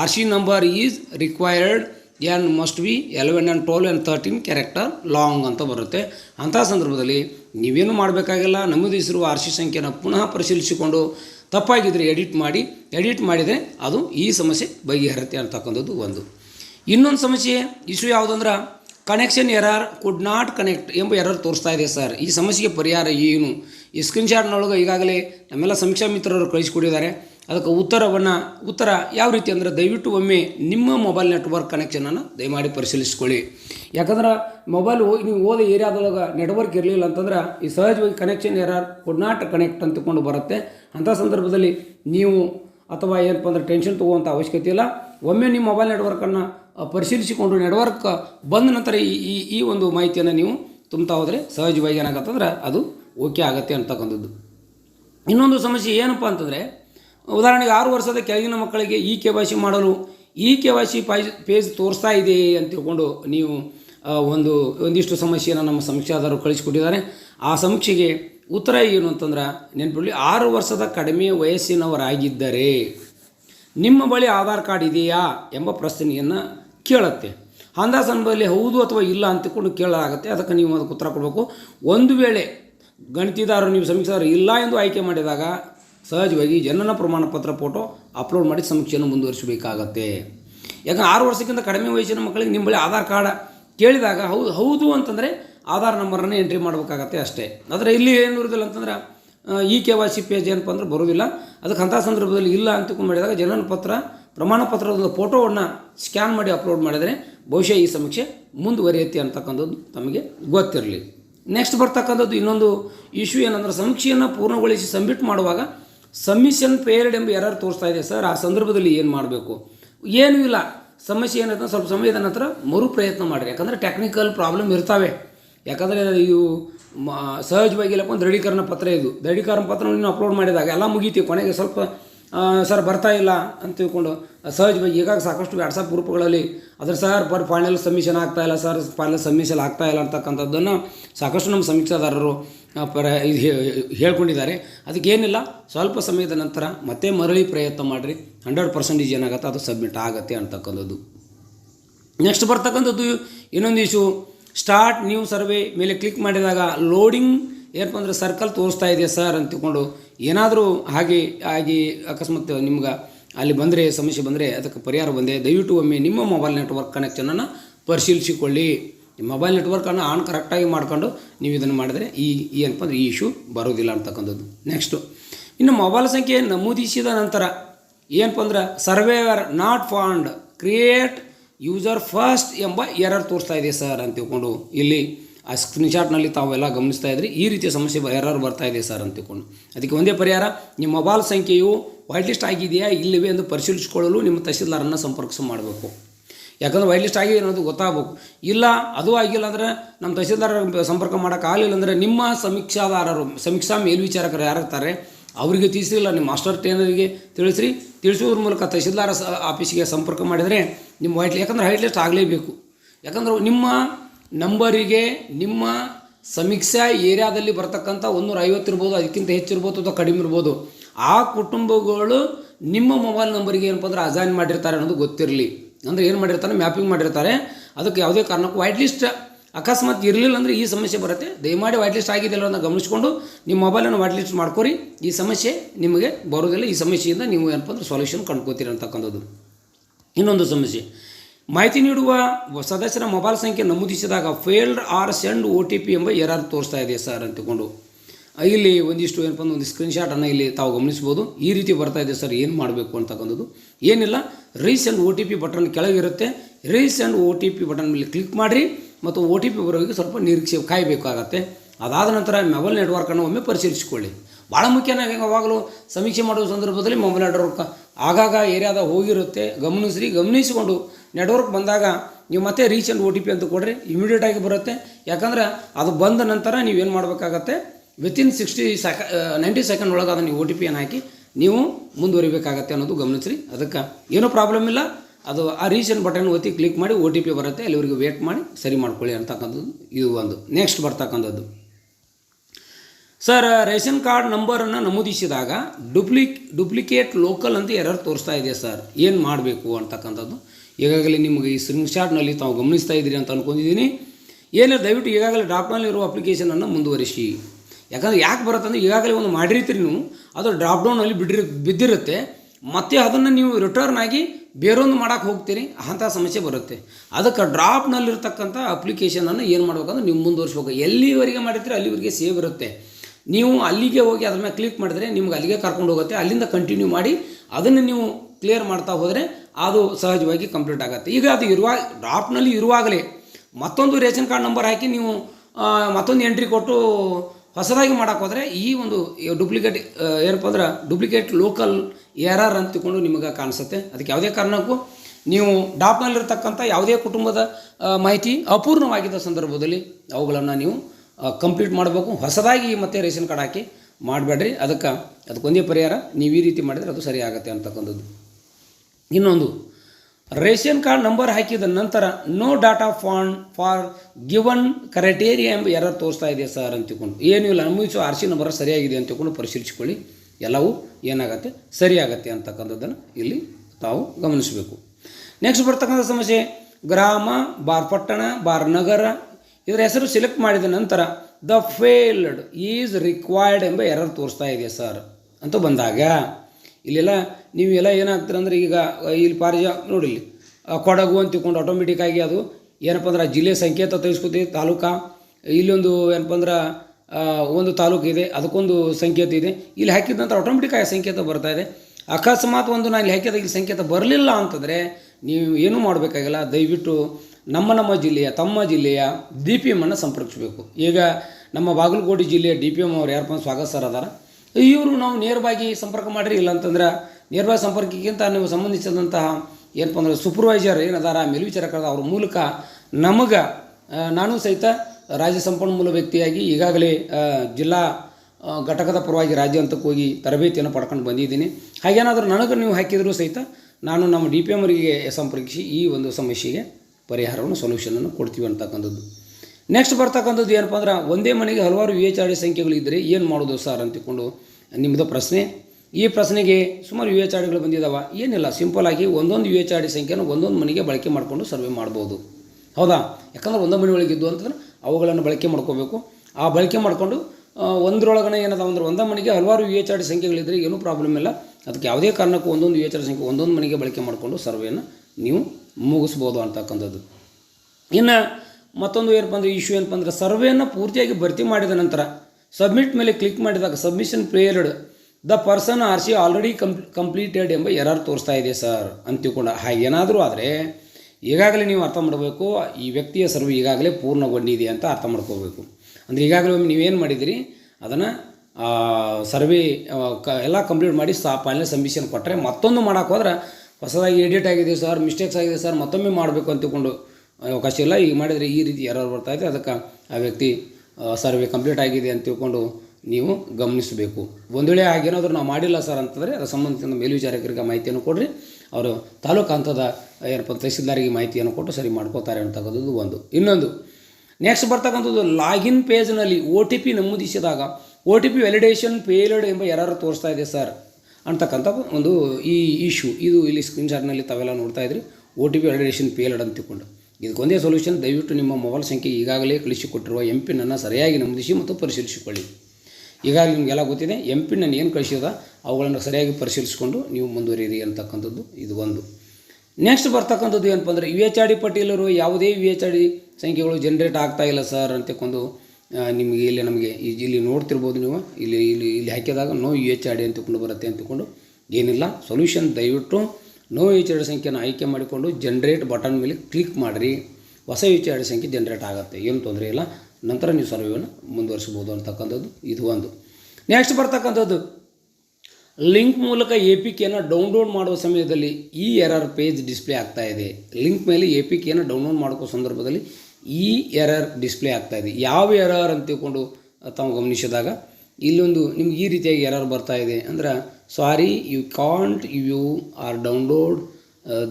R C number is required and must be eleven and twelve and thirteen character long ಅಂತ ಬರುತ್ತೆ. ಅಂಥ ಸಂದರ್ಭದಲ್ಲಿ ನೀವೇನು ಮಾಡಬೇಕಾಗಿಲ್ಲ ನಮೂದಿಸಿರುವ ಆರ್ ಸಿ ಸಂಖ್ಯೆನ ಪುನಃ ಪರಿಶೀಲಿಸಿಕೊಂಡು ತಪ್ಪಾಗಿದ್ದರೆ ಎಡಿಟ್ ಮಾಡಿ ಎಡಿಟ್ ಮಾಡಿದರೆ ಅದು ಈ ಸಮಸ್ಯೆ ಬಗೆಹರತ್ತೆ ಅಂತಕ್ಕಂಥದ್ದು ಒಂದು. ಇನ್ನೊಂದು ಸಮಸ್ಯೆ ಇಶ್ಯೂ ಯಾವುದಂದ್ರೆ connection error could not connect ಎಂಬ ಎರರ್ ತೋರಿಸ್ತಾ ಇದೆ ಸರ್. ಈ ಸಮಸ್ಯೆಗೆ ಪರಿಹಾರ ಏನು? ಈ ಸ್ಕ್ರೀನ್ಶಾಟ್ನೊಳಗೆ ಈಗಾಗಲೇ ನಮ್ಮೆಲ್ಲ ಸಮೀಕ್ಷಾ ಮಿತ್ರರು ಕಳಿಸ್ಕೊಟ್ಟಿದ್ದಾರೆ. ಅದಕ್ಕೆ ಉತ್ತರವನ್ನು, ಉತ್ತರ ಯಾವ ರೀತಿ ಅಂದರೆ ದಯವಿಟ್ಟು ಒಮ್ಮೆ ನಿಮ್ಮ ಮೊಬೈಲ್ ನೆಟ್ವರ್ಕ್ ಕನೆಕ್ಷನನ್ನು ದಯಮಾಡಿ ಪರಿಶೀಲಿಸ್ಕೊಳ್ಳಿ. ಯಾಕಂದ್ರೆ ಮೊಬೈಲ್ ನೀವು ಓದ ಏರಿಯಾದೊಳಗೆ ನೆಟ್ವರ್ಕ್ ಇರಲಿಲ್ಲ ಅಂತಂದ್ರೆ ಈ ಸಹಜವಾಗಿ connection error could not connect ಅಂತಕೊಂಡು ಬರುತ್ತೆ. ಅಂಥ ಸಂದರ್ಭದಲ್ಲಿ ನೀವು ಅಥವಾ ಏನಪ್ಪ ಅಂದ್ರೆ ಟೆನ್ಷನ್ ತೊಗೋವಂಥ ಅವಶ್ಯಕತೆ ಇಲ್ಲ. ಒಮ್ಮೆ ನಿಮ್ಮ ಮೊಬೈಲ್ ನೆಟ್ವರ್ಕನ್ನು ಪರಿಶೀಲಿಸಿಕೊಂಡು ನೆಟ್ವರ್ಕ್ ಬಂದ ನಂತರ ಈ ಈ ಈ ಒಂದು ಮಾಹಿತಿಯನ್ನು ನೀವು ತುಂಬ್ತಾ ಹೋದರೆ ಸಹಜವಾಗಿ ಏನಾಗತ್ತಂದ್ರೆ ಅದು ಓಕೆ ಆಗುತ್ತೆ ಅಂತಕ್ಕಂಥದ್ದು. ಇನ್ನೊಂದು ಸಮಸ್ಯೆ ಏನಪ್ಪ ಅಂತಂದರೆ ಉದಾಹರಣೆಗೆ ಆರು ವರ್ಷದ ಕೆಳಗಿನ ಮಕ್ಕಳಿಗೆ ಇ ಕೆ ವೈ ಮಾಡಲು E K Y C page ತೋರಿಸ್ತಾ ಇದೆ ಅಂತ ತಿಳ್ಕೊಂಡು ನೀವು ಒಂದು, ಒಂದಿಷ್ಟು ಸಮಸ್ಯೆಯನ್ನು ನಮ್ಮ ಸಮೀಕ್ಷಾದಾರರು ಕಳಿಸಿಕೊಟ್ಟಿದ್ದಾರೆ. ಆ ಸಮೀಕ್ಷೆಗೆ ಉತ್ತರ ಏನು ಅಂತಂದ್ರೆ ನೆನ್ಪಿಡಲಿ, ಆರು ವರ್ಷದ ಕಡಿಮೆ ವಯಸ್ಸಿನವರಾಗಿದ್ದರೆ ನಿಮ್ಮ ಬಳಿ ಆಧಾರ್ ಕಾರ್ಡ್ ಇದೆಯಾ ಎಂಬ ಪ್ರಶ್ನೆಯನ್ನು ಕೇಳುತ್ತೆ. ಅಂಥ ಸಂದರ್ಭದಲ್ಲಿ ಹೌದು ಅಥವಾ ಇಲ್ಲ ಅಂತಕೊಂಡು ಕೇಳಲಾಗುತ್ತೆ. ಅದಕ್ಕೆ ನೀವು ಅದಕ್ಕೆ ಉತ್ತರ ಕೊಡಬೇಕು. ಒಂದು ವೇಳೆ ಗಣಿತಿದಾರರು, ನೀವು ಸಮೀಕ್ಷೆದಾರರು ಇಲ್ಲ ಎಂದು ಆಯ್ಕೆ ಮಾಡಿದಾಗ ಸಹಜವಾಗಿ ಜನನ ಪ್ರಮಾಣ ಪತ್ರ ಫೋಟೋ ಅಪ್ಲೋಡ್ ಮಾಡಿ ಸಮೀಕ್ಷೆಯನ್ನು ಮುಂದುವರಿಸಬೇಕಾಗತ್ತೆ. ಯಾಕಂದ್ರೆ ಆರು ವರ್ಷಕ್ಕಿಂತ ಕಡಿಮೆ ವಯಸ್ಸಿನ ಮಕ್ಕಳಿಗೆ ನಿಮ್ಮ ಬಳಿ ಆಧಾರ್ ಕಾರ್ಡ್ ಕೇಳಿದಾಗ ಹೌದು ಹೌದು ಅಂತಂದರೆ ಆಧಾರ್ ನಂಬರನ್ನು ಎಂಟ್ರಿ ಮಾಡಬೇಕಾಗತ್ತೆ ಅಷ್ಟೇ. ಆದರೆ ಇಲ್ಲಿ ಏನು ಇರೋದಿಲ್ಲ ಅಂತಂದ್ರೆ ಈ ಕೆ ವೈ ಸಿ ಪೇಜ್ ಏನಪ್ಪ ಅಂದ್ರೆ ಬರೋದಿಲ್ಲ ಅದಕ್ಕೆ ಅಂಥ ಸಂದರ್ಭದಲ್ಲಿ ಇಲ್ಲ ಅಂತ ಮಾಡಿದಾಗ ಜನನ ಪತ್ರ, ಪ್ರಮಾಣ ಪತ್ರದ ಫೋಟೋವನ್ನು ಸ್ಕ್ಯಾನ್ ಮಾಡಿ ಅಪ್ಲೋಡ್ ಮಾಡಿದರೆ ಬಹುಶಃ ಈ ಸಮೀಕ್ಷೆ ಮುಂದುವರಿಯುತ್ತೆ ಅಂತಕ್ಕಂಥದ್ದು ತಮಗೆ ಗೊತ್ತಿರಲಿ. ನೆಕ್ಸ್ಟ್ ಬರ್ತಕ್ಕಂಥದ್ದು ಇನ್ನೊಂದು ಇಶ್ಯೂ ಏನಂದ್ರೆ ಸಮೀಕ್ಷೆಯನ್ನು ಪೂರ್ಣಗೊಳಿಸಿ ಸಬ್ಮಿಟ್ ಮಾಡುವಾಗ ಸಬ್ಮಿಷನ್ ಪೇರಿಯಡ್ ಎಂಬ ಎರರ್ ತೋರಿಸ್ತಾ ಇದೆ ಸರ್. ಆ ಸಂದರ್ಭದಲ್ಲಿ ಏನು ಮಾಡಬೇಕು? ಏನೂ ಇಲ್ಲ. ಸಮಸ್ಯೆ ಏನಾಯ್ತು ಸ್ವಲ್ಪ ಸಮಯದ ನಂತರ ಮರು ಪ್ರಯತ್ನ ಮಾಡಿರಿ. ಯಾಕಂದರೆ ಟೆಕ್ನಿಕಲ್ ಪ್ರಾಬ್ಲಮ್ ಇರ್ತಾವೆ. ಯಾಕಂದರೆ ಇವು ಮ, ಸಹಜವಾಗಿ ಇಲ್ಲಪ್ಪ ಒಂದು ದೃಢೀಕರಣ ಪತ್ರ ಇದು. ದೃಢೀಕರಣ ಪತ್ರವನ್ನು ಅಪ್ಲೋಡ್ ಮಾಡಿದಾಗ ಎಲ್ಲ ಮುಗೀತೀವಿ ಕೊನೆಗೆ ಸ್ವಲ್ಪ ಸರ್, ಬರ್ತಾ ಇಲ್ಲ ಅಂತ ತಿಳ್ಕೊಂಡು, ಸಹಜವಾಗಿ ಈಗಾಗ ಸಾಕಷ್ಟು ವ್ಯಾಟ್ಸಪ್ ಗ್ರೂಪ್ಗಳಲ್ಲಿ ಅದ್ರ ಸರ್, ಬರ್ ಫೈನಲ್ ಸಬ್ಮಿಷನ್ ಆಗ್ತಾ ಇಲ್ಲ, ಸರ್ ಫೈನಲ್ ಸಬ್ಮಿಷನ್ ಆಗ್ತಾ ಇಲ್ಲ ಅಂತಕ್ಕಂಥದ್ದನ್ನು ಸಾಕಷ್ಟು ನಮ್ಮ ಸಮೀಕ್ಷಾದಾರರು ಪರ ಇದು ಹೇಳ್ಕೊಂಡಿದ್ದಾರೆ. ಅದಕ್ಕೇನಿಲ್ಲ, ಸ್ವಲ್ಪ ಸಮಯದ ನಂತರ ಮತ್ತೆ ಮರಳಿ ಪ್ರಯತ್ನ ಮಾಡಿರಿ. ಹಂಡ್ರೆಡ್ ಪರ್ಸೆಂಟೇಜ್ ಏನಾಗುತ್ತೆ, ಅದು ಸಬ್ಮಿಟ್ ಆಗುತ್ತೆ ಅಂತಕ್ಕಂಥದ್ದು. ನೆಕ್ಸ್ಟ್ ಬರ್ತಕ್ಕಂಥದ್ದು, ಇನ್ನೊಂದು ಇಶ್ಯೂ ಸ್ಟಾರ್ಟ್ ನ್ಯೂ ಸರ್ವೆ ಮೇಲೆ ಕ್ಲಿಕ್ ಮಾಡಿದಾಗ ಲೋಡಿಂಗ್ ಏನಪ್ಪ ಅಂದರೆ ಸರ್ಕಲ್ ತೋರಿಸ್ತಾ ಇದೆ ಸರ್ ಅಂತ ತಿಳ್ಕೊಂಡು ಏನಾದರೂ ಹಾಗೆ ಆಗಿ ಅಕಸ್ಮಾತ್ ನಿಮ್ಗೆ ಅಲ್ಲಿ ಬಂದರೆ, ಸಮಸ್ಯೆ ಬಂದರೆ ಅದಕ್ಕೆ ಪರಿಹಾರ ಬಂದೆ, ದಯವಿಟ್ಟು ಒಮ್ಮೆ ನಿಮ್ಮ ಮೊಬೈಲ್ ನೆಟ್ವರ್ಕ್ ಕನೆಕ್ಷನನ್ನು ಪರಿಶೀಲಿಸಿಕೊಳ್ಳಿ. ಮೊಬೈಲ್ ನೆಟ್ವರ್ಕನ್ನು ಆನ್ ಕರೆಕ್ಟಾಗಿ ಮಾಡ್ಕೊಂಡು ನೀವು ಇದನ್ನು ಮಾಡಿದರೆ ಈ ಏನಪ್ಪ ಅಂದರೆ ಈ ಇಶ್ಯೂ ಬರೋದಿಲ್ಲ ಅಂತಕ್ಕಂಥದ್ದು. ನೆಕ್ಸ್ಟು ಇನ್ನು ಮೊಬೈಲ್ ಸಂಖ್ಯೆ ನಮೂದಿಸಿದ ನಂತರ ಏನಪ್ಪ ಅಂದ್ರೆ surveyor not found create user first ಎಂಬ ಎರರ್ ತೋರಿಸ್ತಾ ಇದೆ ಸರ್ ಅಂತ ತಿಳ್ಕೊಂಡು ಇಲ್ಲಿ ಆ ಸ್ಕ್ರೀನ್ಶಾಟ್ನಲ್ಲಿ ತಾವೆಲ್ಲ ಗಮನಿಸ್ತಾ ಇದ್ರಿ. ಈ ರೀತಿಯ ಸಮಸ್ಯೆ ಎರರ್ ಬರ್ತಾ ಇದೆ ಸರ್ ಅಂತ ತಿಳ್ಕೊಂಡು. ಅದಕ್ಕೆ ಒಂದೇ ಪರಿಹಾರ ನಿಮ್ಮ ಮೊಬೈಲ್ ಸಂಖ್ಯೆಯು ವೈಟ್ ಲಿಸ್ಟ್ ಆಗಿದೆಯಾ ಇಲ್ಲವೇ ಎಂದು ಪರಿಶೀಲಿಸಿಕೊಳ್ಳಲು ನಿಮ್ಮ ತಹಸೀಲ್ದಾರನ್ನು ಸಂಪರ್ಕಿಸ ಮಾಡಬೇಕು. ಯಾಕಂದ್ರೆ ವೈಟ್ ಲಿಸ್ಟ್ ಆಗಿದೆ ಅನ್ನೋದು ಗೊತ್ತಾಗಬೇಕು. ಇಲ್ಲ, ಅದು ಆಗಿಲ್ಲ ಅಂದರೆ ನಮ್ಮ ತಹಸೀಲ್ದಾರ ಸಂಪರ್ಕ ಮಾಡೋಕ್ಕಾಗಲಿಲ್ಲ ಅಂದರೆ ನಿಮ್ಮ ಸಮೀಕ್ಷಾದಾರರು, ಸಮೀಕ್ಷಾ ಮೇಲ್ವಿಚಾರಕರು ಯಾರಿರ್ತಾರೆ ಅವರಿಗೆ ತಿಳಿಸಿಲ್ಲ ನಿಮ್ಮ ಮಾಸ್ಟರ್ ಟ್ರೈನರಿಗೆ ತಿಳಿಸ್ರಿ. ತಿಳಿಸೋದ್ರ ಮೂಲಕ ತಹಸೀಲ್ದಾರ ಆಫೀಸಿಗೆ ಸಂಪರ್ಕ ಮಾಡಿದರೆ ನಿಮ್ಮ ವೈಟ್ ಯಾಕಂದ್ರೆ ವೈಟ್ ಲಿಸ್ಟ್ ಆಗಲೇಬೇಕು. ಯಾಕಂದ್ರೆ ನಿಮ್ಮ ನಂಬರಿಗೆ, ನಿಮ್ಮ ಸಮೀಕ್ಷಾ ಏರಿಯಾದಲ್ಲಿ ಬರ್ತಕ್ಕಂಥ ಒಂದೂರ ಐವತ್ತು ಇರ್ಬೋದು, ಅದಕ್ಕಿಂತ ಹೆಚ್ಚಿರ್ಬೋದು ಅಥವಾ ಕಡಿಮೆ ಇರ್ಬೋದು, ಆ ಕುಟುಂಬಗಳು ನಿಮ್ಮ ಮೊಬೈಲ್ ನಂಬರಿಗೆ ಏನಪ್ಪ ಅಂದ್ರೆ ಅಸೈನ್ ಮಾಡಿರ್ತಾರೆ ಅನ್ನೋದು ಗೊತ್ತಿರಲಿ. ಅಂದರೆ ಏನು ಮಾಡಿರ್ತಾರೆ? ಮ್ಯಾಪಿಂಗ್ ಮಾಡಿರ್ತಾರೆ. ಅದಕ್ಕೆ ಯಾವುದೇ ಕಾರಣಕ್ಕೂ ವೈಟ್ ಲಿಸ್ಟ್ ಅಕಸ್ಮಾತ್ ಇರಲಿಲ್ಲ ಅಂದರೆ ಈ ಸಮಸ್ಯೆ ಬರುತ್ತೆ. ದಯಮಾಡಿ ವೈಟ್ ಲಿಸ್ಟ್ ಆಗಿದೆಯಲ್ಲ ಅಂತ ಗಮನಿಸ್ಕೊಂಡು ನಿಮ್ಮ ಮೊಬೈಲನ್ನು ವೈಟ್ ಲಿಸ್ಟ್ ಮಾಡ್ಕೊರಿ. ಈ ಸಮಸ್ಯೆ ನಿಮಗೆ ಬರೋದಿಲ್ಲ ಈ ಸಮಸ್ಯೆಯಿಂದ ನೀವು ಏನಪ್ಪ ಅಂದ್ರೆ ಸೊಲ್ಯೂಷನ್ ಕಂಡ್ಕೋತೀರಿ ಅಂತಕ್ಕಂಥದ್ದು. ಇನ್ನೊಂದು ಸಮಸ್ಯೆ. ಮಾಹಿತಿ ನೀಡುವ ಸದಸ್ಯರ ಮೊಬೈಲ್ ಸಂಖ್ಯೆ ನಮೂದಿಸಿದಾಗ failed or send O T P ಎಂಬ ಎರರ್ ತೋರಿಸ್ತಾ ಇದೆ ಸರ್ ಅಂತಕೊಂಡು ಇಲ್ಲಿ ಒಂದಿಷ್ಟು ಏನಪ್ಪ ಅಂದ್ರೆ ಒಂದು ಸ್ಕ್ರೀನ್ಶಾಟನ್ನು ಇಲ್ಲಿ ತಾವು ಗಮನಿಸ್ಬೋದು ಈ ರೀತಿ ಬರ್ತಾ ಇದೆ ಸರ್, ಏನು ಮಾಡಬೇಕು ಅಂತಕ್ಕಂಥದ್ದು. ಏನಿಲ್ಲ recent O T P button ಕೆಳಗಿರುತ್ತೆ resend O T P button ಮೇಲೆ ಕ್ಲಿಕ್ ಮಾಡಿರಿ ಮತ್ತು ಒ ಟಿ ಪಿ ಬರೋರಿಗೆ ಸ್ವಲ್ಪ ನಿರೀಕ್ಷೆ ಕಾಯಬೇಕಾಗತ್ತೆ. ಅದಾದ ನಂತರ ಮೊಬೈಲ್ ನೆಟ್ವರ್ಕನ್ನು ಒಮ್ಮೆ ಪರಿಶೀಲಿಸಿಕೊಳ್ಳಿ. ಭಾಳ ಮುಖ್ಯನಾಗಿ ಯಾವಾಗಲೂ ಸಮೀಕ್ಷೆ ಮಾಡುವ ಸಂದರ್ಭದಲ್ಲಿ ಮೊಬೈಲ್ ನೆಟ್ವರ್ಕ್ ಆಗಾಗ ಏರಿಯಾದ ಹೋಗಿರುತ್ತೆ. ಗಮನಿಸ್ರಿ, ಗಮನಿಸಿಕೊಂಡು ನೆಟ್ವರ್ಕ್ ಬಂದಾಗ ನೀವು ಮತ್ತೆ ರೀಸೆಂಟ್ ಒ ಟಿ ಪಿ ಅಂತ ಕೊಡ್ರಿ ಇಮಿಡಿಯೇಟಾಗಿ ಬರುತ್ತೆ. ಯಾಕಂದ್ರೆ ಅದು ಬಂದ ನಂತರ ನೀವೇನು ಮಾಡಬೇಕಾಗತ್ತೆ? Within sixty sec ninety second ಒಳಗೆ ಅದನ್ನು ಓ ಟಿ ಪಿಯನ್ನು ಹಾಕಿ, ನೀವು ಮುಂದುವರಿಬೇಕಾಗತ್ತೆ ಅನ್ನೋದು ಗಮನಿಸ್ರಿ. ಅದಕ್ಕೆ ಏನೂ ಪ್ರಾಬ್ಲಮ್ ಇಲ್ಲ. ಅದು ಆ ರೀಸನ್ ಬಟನ್ ಒತ್ತಿ ಕ್ಲಿಕ್ ಮಾಡಿ ಓ ಟಿ ಪಿ ಬರುತ್ತೆ. ಅಲ್ಲಿವರೆಗೆ ವೇಟ್ ಮಾಡಿ, ಸರಿ ಮಾಡ್ಕೊಳ್ಳಿ ಅಂತಕ್ಕಂಥದ್ದು ಇದು ಒಂದು. ನೆಕ್ಸ್ಟ್ ಬರ್ತಕ್ಕಂಥದ್ದು. ಸರ್ ರೇಷನ್ ಕಾರ್ಡ್ ನಂಬರನ್ನು ನಮೂದಿಸಿದಾಗ ಡುಪ್ಲಿ ಡುಪ್ಲಿಕೇಟ್ ಲೋಕಲ್ ಅಂತ ಎರರ್ ತೋರಿಸ್ತಾ ಇದೆ ಸರ್ ಏನು ಮಾಡಬೇಕು ಅಂತಕ್ಕಂಥದ್ದು? ಈಗಾಗಲೇ ನಿಮಗೆ ಈ ಸ್ಕ್ರೀನ್ಶಾಟ್ನಲ್ಲಿ ತಾವು ಗಮನಿಸ್ತಾ ಇದ್ದೀರಿ ಅಂತ ಅಂದ್ಕೊಂಡಿದ್ದೀನಿ ಏನು ದಯವಿಟ್ಟು ಈಗಾಗಲೇ ಡಾಕ್ಟರ್ನಲ್ಲಿರುವ ಅಪ್ಲಿಕೇಶನನ್ನು ಮುಂದುವರಿಸಿ. ಯಾಕಂದ್ರೆ ಯಾಕೆ ಬರುತ್ತೆ ಅಂದರೆ ಈಗಾಗಲೇ ಒಂದು ಮಾಡಿರ್ತೀರಿ ನೀವು, ಅದು ಡ್ರಾಪ್ ಡೌನಲ್ಲಿ ಬಿಡಿರ್ ಬಿದ್ದಿರುತ್ತೆ. ಮತ್ತೆ ಅದನ್ನು ನೀವು ರಿಟರ್ನ್ ಆಗಿ ಬೇರೊಂದು ಮಾಡೋಕ್ಕೆ ಹೋಗ್ತೀರಿ ಅಂಥ ಸಮಸ್ಯೆ ಬರುತ್ತೆ. ಅದಕ್ಕೆ ಡ್ರಾಪ್ನಲ್ಲಿರ್ತಕ್ಕಂಥ ಅಪ್ಲಿಕೇಶನನ್ನು ಏನು ಮಾಡ್ಬೇಕಂದ್ರೆ ನೀವು ಮುಂದುವರಿಸ್ಬೇಕು. ಎಲ್ಲಿವರೆಗೆ ಮಾಡಿರ್ತೀರಿ, ಅಲ್ಲಿವರೆಗೆ ಸೇವ್ ಇರುತ್ತೆ. ನೀವು ಅಲ್ಲಿಗೆ ಹೋಗಿ ಅದ್ರ ಮೇಲೆ ಕ್ಲಿಕ್ ಮಾಡಿದ್ರೆ ನಿಮ್ಗೆ ಅಲ್ಲಿಗೆ ಕರ್ಕೊಂಡು ಹೋಗುತ್ತೆ. ಅಲ್ಲಿಂದ ಕಂಟಿನ್ಯೂ ಮಾಡಿ ಅದನ್ನು ನೀವು ಕ್ಲಿಯರ್ ಮಾಡ್ತಾ ಹೋದರೆ ಅದು ಸಹಜವಾಗಿ ಕಂಪ್ಲೀಟ್ ಆಗುತ್ತೆ. ಈಗ ಅದು ಇರುವ ಡ್ರಾಪ್ನಲ್ಲಿ ಇರುವಾಗಲೇ ಮತ್ತೊಂದು ರೇಷನ್ ಕಾರ್ಡ್ ನಂಬರ್ ಹಾಕಿ ನೀವು ಮತ್ತೊಂದು ಎಂಟ್ರಿ ಕೊಟ್ಟು ಹೊಸದಾಗಿ ಮಾಡೋಕೆ ಹೋದರೆ ಈ ಒಂದು ಡುಪ್ಲಿಕೇಟ್ ಏನಪ್ಪ ಅಂದ್ರೆ ಡುಪ್ಲಿಕೇಟ್ ಲೋಕಲ್ ಎರರ್ ಅಂತ ತಿಳ್ಕೊಂಡು ನಿಮಗೆ ಕಾಣಿಸುತ್ತೆ. ಅದಕ್ಕೆ ಯಾವುದೇ ಕಾರಣಕ್ಕೂ ನೀವು ಡಾಪ್ನಲ್ಲಿರ್ತಕ್ಕಂಥ ಯಾವುದೇ ಕುಟುಂಬದ ಮಾಹಿತಿ ಅಪೂರ್ಣವಾಗಿದ್ದ ಸಂದರ್ಭದಲ್ಲಿ ಅವುಗಳನ್ನು ನೀವು ಕಂಪ್ಲೀಟ್ ಮಾಡಬೇಕು. ಹೊಸದಾಗಿ ಮತ್ತೆ ರೇಷನ್ ಕಾರ್ಡ್ ಹಾಕಿ ಮಾಡಬೇಡ್ರಿ. ಅದಕ್ಕೆ, ಅದಕ್ಕೊಂದೇ ಪರಿಹಾರ ನೀವು ಈ ರೀತಿ ಮಾಡಿದರೆ ಅದು ಸರಿ ಆಗುತ್ತೆ ಅಂತಕ್ಕಂಥದ್ದು. ಇನ್ನೊಂದು ರೇಷನ್ ಕಾರ್ಡ್ ನಂಬರ್ ಹಾಕಿದ ನಂತರ no data found for given criteria ಎಂಬ ಎರರ್ ತೋರಿಸ್ತಾ ಇದೆ ಸರ್ ಅಂತ ತಿಳ್ಕೊಂಡು. ಏನೂ ಇಲ್ಲ, ನಮಗೆ ಆರ್ ಸಿ ನಂಬರ್ ಸರಿಯಾಗಿದೆ ಅಂತ ತಿಳ್ಕೊಂಡು ಪರಿಶೀಲಿಸಿಕೊಳ್ಳಿ. ಎಲ್ಲವೂ ಏನಾಗುತ್ತೆ, ಸರಿಯಾಗತ್ತೆ ಅಂತಕ್ಕಂಥದ್ದನ್ನು ಇಲ್ಲಿ ತಾವು ಗಮನಿಸಬೇಕು. ನೆಕ್ಸ್ಟ್ ಬರ್ತಕ್ಕಂಥ ಸಮಸ್ಯೆ, ಗ್ರಾಮ, ಬಾರ್ ಪಟ್ಟಣ, ಬಾರ್ ನಗರ, ಇದರ ಹೆಸರು ಸೆಲೆಕ್ಟ್ ಮಾಡಿದ ನಂತರ ದ ಫೇಲ್ಡ್ ಈಸ್ ರಿಕ್ವೈರ್ಡ್ ಎಂಬ ಎರರ್ ತೋರಿಸ್ತಾ ಇದೆ ಸರ್ ಅಂತ ಬಂದಾಗ ಇಲ್ಲೆಲ್ಲ ನೀವು ಎಲ್ಲ ಏನಾಗ್ತೀರ ಅಂದ್ರೆ ಈಗ ಇಲ್ಲಿ ಪಾರಿಜ ಇಲ್ಲಿ. ಕೊಡಗು ಅಂತ ತಿಳ್ಕೊಂಡು ಆಟೋಮೆಟಿಕ್ ಆಗಿ ಅದು ಏನಪ್ಪ ಅಂದ್ರೆ ಜಿಲ್ಲೆ ಸಂಕೇತ ತೆಗೆಸ್ಕೊತೀವಿ ತಾಲೂಕಾ. ಇಲ್ಲೊಂದು ಏನಪ್ಪ ಅಂದ್ರೆ ಒಂದು ತಾಲೂಕು ಇದೆ, ಅದಕ್ಕೊಂದು ಸಂಕೇತ ಇದೆ. ಇಲ್ಲಿ ಹಾಕಿದ ನಂತರ ಆಟೋಮೆಟಿಕ್ ಆಗಿ ಸಂಕೇತ ಬರ್ತಾ ಇದೆ. ಅಕಸ್ಮಾತ್ ಒಂದು ನಾನು ಇಲ್ಲಿ ಹಾಕಿದಾಗ ಇಲ್ಲಿ ಸಂಕೇತ ಬರಲಿಲ್ಲ ಅಂತಂದರೆ ನೀವು ಏನೂ ಮಾಡಬೇಕಾಗಿಲ್ಲ. ದಯವಿಟ್ಟು ನಮ್ಮ ನಮ್ಮ ಜಿಲ್ಲೆಯ, ತಮ್ಮ ಜಿಲ್ಲೆಯ ಡಿ ಪಿ ಎಮ್ಮನ್ನು ಸಂಪರ್ಕಿಸಬೇಕು. ಈಗ ನಮ್ಮ ಬಾಗಲಕೋಟೆ ಜಿಲ್ಲೆಯ ಡಿ ಪಿ ಎಂ ಅವ್ರು ಯಾರಪ್ಪ ಸ್ವಾಗತ ಸರ್ ಅದಾರ. ಇವರು ನಾವು ನೇರವಾಗಿ ಸಂಪರ್ಕ ಮಾಡಿರಿ ಇಲ್ಲ ಅಂತಂದ್ರೆ ನೇರವಾಗಿ ಸಂಪರ್ಕಕ್ಕಿಂತ ನೀವು ಸಂಬಂಧಿಸಿದಂತಹ ಏನಪ್ಪ ಅಂದ್ರೆ ಸೂಪರ್ವೈಸರ್ ಏನದಾರ ಮೇಲ್ವಿಚಾರಕರ ಅವ್ರ ಮೂಲಕ ನಮಗೆ ನಾನು ಸಹಿತ ರಾಜ್ಯ ಸಂಪನ್ಮೂಲ ವ್ಯಕ್ತಿಯಾಗಿ ಈಗಾಗಲೇ ಜಿಲ್ಲಾ ಘಟಕದ ಪರವಾಗಿ ರಾಜ್ಯ ಹಂತಕ್ಕೆ ಹೋಗಿ ತರಬೇತಿಯನ್ನು ಪಡ್ಕೊಂಡು ಬಂದಿದ್ದೀನಿ. ಹಾಗೇನಾದರೂ ನನಗೆ ನೀವು ಹಾಕಿದರೂ ಸಹಿತ ನಾನು ನಮ್ಮ ಡಿ ಪಿ ಎಮ್ರಿಗೆ ಸಂಪರ್ಕಿಸಿ ಈ ಒಂದು ಸಮಸ್ಯೆಗೆ ಪರಿಹಾರವನ್ನು ಸೊಲ್ಯೂಷನನ್ನು ಕೊಡ್ತೀವಿ ಅಂತಕ್ಕಂಥದ್ದು. ನೆಕ್ಸ್ಟ್ ಬರ್ತಕ್ಕಂಥದ್ದು ಏನಪ್ಪ ಅಂದ್ರೆ ಒಂದೇ ಮನೆಗೆ ಹಲವಾರು ವಿ ಎಚ್ ಸಂಖ್ಯೆಗಳಿದ್ದರೆ ಏನು ಮಾಡೋದು ಸರ್ ಅಂತಿಕೊಂಡು ನಿಮ್ಮದು ಪ್ರಶ್ನೆ. ಈ ಪ್ರಶ್ನೆಗೆ ಸುಮಾರು ಯು ಎಚ್ ಆರ್ ಬಂದಿದ್ದಾವ ಏನಿಲ್ಲ ಸಿಂಪಲ್ ಆಗಿ ಒಂದೊಂದು ಯು ಎಚ್ ಸಂಖ್ಯೆಯನ್ನು ಒಂದೊಂದು ಮನೆಗೆ ಬಳಕೆ ಮಾಡಿಕೊಂಡು ಸರ್ವೆ ಮಾಡ್ಬೋದು. ಹೌದಾ? ಯಾಕಂದ್ರೆ ಒಂದೊಂದು ಮನೆ ಒಳಗಿದ್ದು ಅಂತಂದ್ರೆ ಅವುಗಳನ್ನು ಬಳಕೆ ಮಾಡ್ಕೋಬೇಕು. ಆ ಬಳಕೆ ಮಾಡಿಕೊಂಡು ಒಂದರೊಳಗನೆ ಏನದ ಅಂದ್ರೆ ಒಂದೇ ಮನೆಗೆ ಹಲವಾರು ಯು ಎಚ್ ಸಂಖ್ಯೆಗಳಿದ್ದರೆ ಏನೂ ಪ್ರಾಬ್ಲಮ್ ಇಲ್ಲ. ಅದಕ್ಕೆ ಯಾವುದೇ ಕಾರಣಕ್ಕೂ ಒಂದೊಂದು ಯು ಸಂಖ್ಯೆ ಒಂದೊಂದು ಮನೆಗೆ ಬಳಕೆ ಮಾಡಿಕೊಂಡು ಸರ್ವೆಯನ್ನು ನೀವು ಮುಗಿಸ್ಬೋದು ಅಂತಕ್ಕಂಥದ್ದು. ಇನ್ನು ಮತ್ತೊಂದು ಏನಪ್ಪ ಅಂದರೆ ಇಶ್ಯೂ ಏನಪ್ಪ ಅಂದರೆ ಸರ್ವೆಯನ್ನು ಪೂರ್ತಿಯಾಗಿ ಭರ್ತಿ ಮಾಡಿದ ನಂತರ ಸಬ್ಮಿಟ್ ಮೇಲೆ ಕ್ಲಿಕ್ ಮಾಡಿದಾಗ submission period the person R C already comp completed ಎಂಬ ಎರರ್ ತೋರಿಸ್ತಾ ಇದೆ ಸರ್ ಅಂತ ಹಾಗೆ ಏನಾದರೂ ಆದರೆ ಈಗಾಗಲೇ ನೀವು ಅರ್ಥ ಮಾಡಬೇಕು, ಈ ವ್ಯಕ್ತಿಯ ಸರ್ವೆ ಈಗಾಗಲೇ ಪೂರ್ಣಗೊಂಡಿದೆ ಅಂತ ಅರ್ಥ ಮಾಡ್ಕೋಬೇಕು. ಅಂದರೆ ಈಗಾಗಲೇ ಒಮ್ಮೆ ನೀವೇನು ಮಾಡಿದಿರಿ, ಅದನ್ನು ಸರ್ವೆ ಕ, ಎಲ್ಲ ಕಂಪ್ಲೀಟ್ ಮಾಡಿ ಸಾ ಫೈನಲ್ ಸಬ್ಮಿಷನ್ ಕೊಟ್ಟರೆ ಮತ್ತೊಂದು ಮಾಡೋಕ್ಕೋದ್ರೆ ಹೊಸದಾಗಿ ಎಡಿಟ್ ಆಗಿದೆ ಸರ್ ಮಿಸ್ಟೇಕ್ಸ್ ಆಗಿದೆ ಸರ್ ಮತ್ತೊಮ್ಮೆ ಮಾಡಬೇಕು ಅಂತ ಅವಕಾಶ ಇಲ್ಲ. ಈಗ ಮಾಡಿದರೆ ಈ ರೀತಿ ಎರರ್ ಬರ್ತಾ ಇದೆ. ಅದಕ್ಕೆ ಆ ವ್ಯಕ್ತಿ ಸರ್ವೆ ಕಂಪ್ಲೀಟ್ ಆಗಿದೆ ಅಂತ ತಿಳ್ಕೊಂಡು ನೀವು ಗಮನಿಸಬೇಕು. ಒಂದು ವೇಳೆ ಆಗೇನಾದರೂ ನಾವು ಮಾಡಿಲ್ಲ ಸರ್ ಅಂತಂದರೆ ಅದರ ಸಂಬಂಧಿಸಿದ ಮೇಲ್ವಿಚಾರಕರಿಗೆ ಮಾಹಿತಿಯನ್ನು ಕೊಡಿರಿ. ಅವರು ತಾಲೂಕು ಹಂತದ, ಏನಪ್ಪ, ತಹಸೀಲ್ದಾರಿಗೆ ಮಾಹಿತಿಯನ್ನು ಕೊಟ್ಟು ಸರಿ ಮಾಡ್ಕೋತಾರೆ ಅಂತಕ್ಕಂಥದ್ದು ಒಂದು. ಇನ್ನೊಂದು ನೆಕ್ಸ್ಟ್ ಬರ್ತಕ್ಕಂಥದ್ದು ಲಾಗಿನ್ ಪೇಜ್ನಲ್ಲಿ O T P ನಮೂದಿಸಿದಾಗ O T P validation failed ಎಂಬ ಯಾರು ತೋರಿಸ್ತಾ ಇದೆ ಸರ್ ಅಂತಕ್ಕಂಥ ಒಂದು ಈ ಇಶ್ಯೂ ಇದು ಇಲ್ಲಿ ಸ್ಕ್ರೀನ್ಶಾಟ್ನಲ್ಲಿ ತಾವೆಲ್ಲ ನೋಡ್ತಾ ಇದ್ರಿ. O T P validation failed ಅಂತ ತಿಳ್ಕೊಂಡು. ಇದಕ್ಕೊಂದೇ ಸೊಲ್ಯೂಷನ್ ದಯವಿಟ್ಟು ನಿಮ್ಮ ಮೊಬೈಲ್ ಸಂಖ್ಯೆ ಈಗಾಗಲೇ ಕಳಿಸಿಕೊಟ್ಟಿರುವ ಎಂ ಪಿನ್ನನ್ನು ಸರಿಯಾಗಿ ನಮೂದಿಸಿ ಮತ್ತು ಪರಿಶೀಲಿಸಿಕೊಳ್ಳಿ. ಈಗಾಗಲೇ ನಿಮಗೆಲ್ಲ ಗೊತ್ತಿದೆ ಎಂ ಪಿನ್ನನ್ನು ಏನು ಕಳಿಸಿದ, ಅವುಗಳನ್ನು ಸರಿಯಾಗಿ ಪರಿಶೀಲಿಸಿಕೊಂಡು ನೀವು ಮುಂದುವರಿಯಿರಿ ಅಂತಕ್ಕಂಥದ್ದು ಇದು ಒಂದು. ನೆಕ್ಸ್ಟ್ ಬರ್ತಕ್ಕಂಥದ್ದು ಏನಪ್ಪ ಅಂದರೆ ಯು ಎಚ್ ಆರ್ ಡಿ ಪಟ್ಟಿಯಲ್ಲಿರುವ ಯಾವುದೇ ಯು ಎಚ್ ಆರ್ ಡಿ ಸಂಖ್ಯೆಗಳು ಜನ್ರೇಟ್ ಆಗ್ತಾ ಇಲ್ಲ ಸರ್ ಅಂತಕ್ಕೊಂದು ನಿಮಗೆ ಇಲ್ಲಿ ನಮಗೆ ಇಲ್ಲಿ ನೋಡ್ತಿರ್ಬೋದು ನೀವು. ಇಲ್ಲಿ ಇಲ್ಲಿ ಇಲ್ಲಿ ಹಾಕಿದಾಗ no U H R D ಅಂತಕೊಂಡು ಬರುತ್ತೆ ಅಂತಕೊಂಡು ಏನಿಲ್ಲ. ಸೊಲ್ಯೂಷನ್ ದಯವಿಟ್ಟು ನೋ ವಿಚಾರ ಸಂಖ್ಯೆಯನ್ನು ಆಯ್ಕೆ ಮಾಡಿಕೊಂಡು ಜನ್ರೇಟ್ ಬಟನ್ ಮೇಲೆ ಕ್ಲಿಕ್ ಮಾಡಿರಿ. ಹೊಸ ಡಿ ಸಂಖ್ಯೆ ಜನ್ರೇಟ್ ಆಗುತ್ತೆ. ಏನು ತೊಂದರೆ ಇಲ್ಲ. ನಂತರ ನೀವು ಸರ್ವೆಯನ್ನು ಮುಂದುವರಿಸ್ಬೋದು ಅಂತಕ್ಕಂಥದ್ದು ಇದು ಒಂದು. ನೆಕ್ಸ್ಟ್ ಬರ್ತಕ್ಕಂಥದ್ದು. ಲಿಂಕ್ ಮೂಲಕ ಎ ಪಿ ಕೆಯನ್ನು ಡೌನ್ಲೋಡ್ ಮಾಡುವ ಸಮಯದಲ್ಲಿ ಈ ಎರರ್ ಪೇಜ್ ಡಿಸ್ಪ್ಲೇ ಆಗ್ತಾ ಇದೆ. ಲಿಂಕ್ ಮೇಲೆ ಎ ಪಿ ಕೆಯನ್ನು ಡೌನ್ಲೋಡ್ ಮಾಡ್ಕೋ ಸಂದರ್ಭದಲ್ಲಿ ಈ ಎರರ್ ಡಿಸ್ಪ್ಲೇ ಆಗ್ತಾ ಇದೆ. ಯಾವ ಎರರ್ ಅಂತ ತಿಳ್ಕೊಂಡು ತಾವು ಗಮನಿಸಿದಾಗ ಇಲ್ಲೊಂದು ನಿಮ್ಗೆ ಈ ರೀತಿಯಾಗಿ ಎರರ್ ಬರ್ತಾ ಇದೆ. ಅಂದ್ರೆ sorry you can't you are download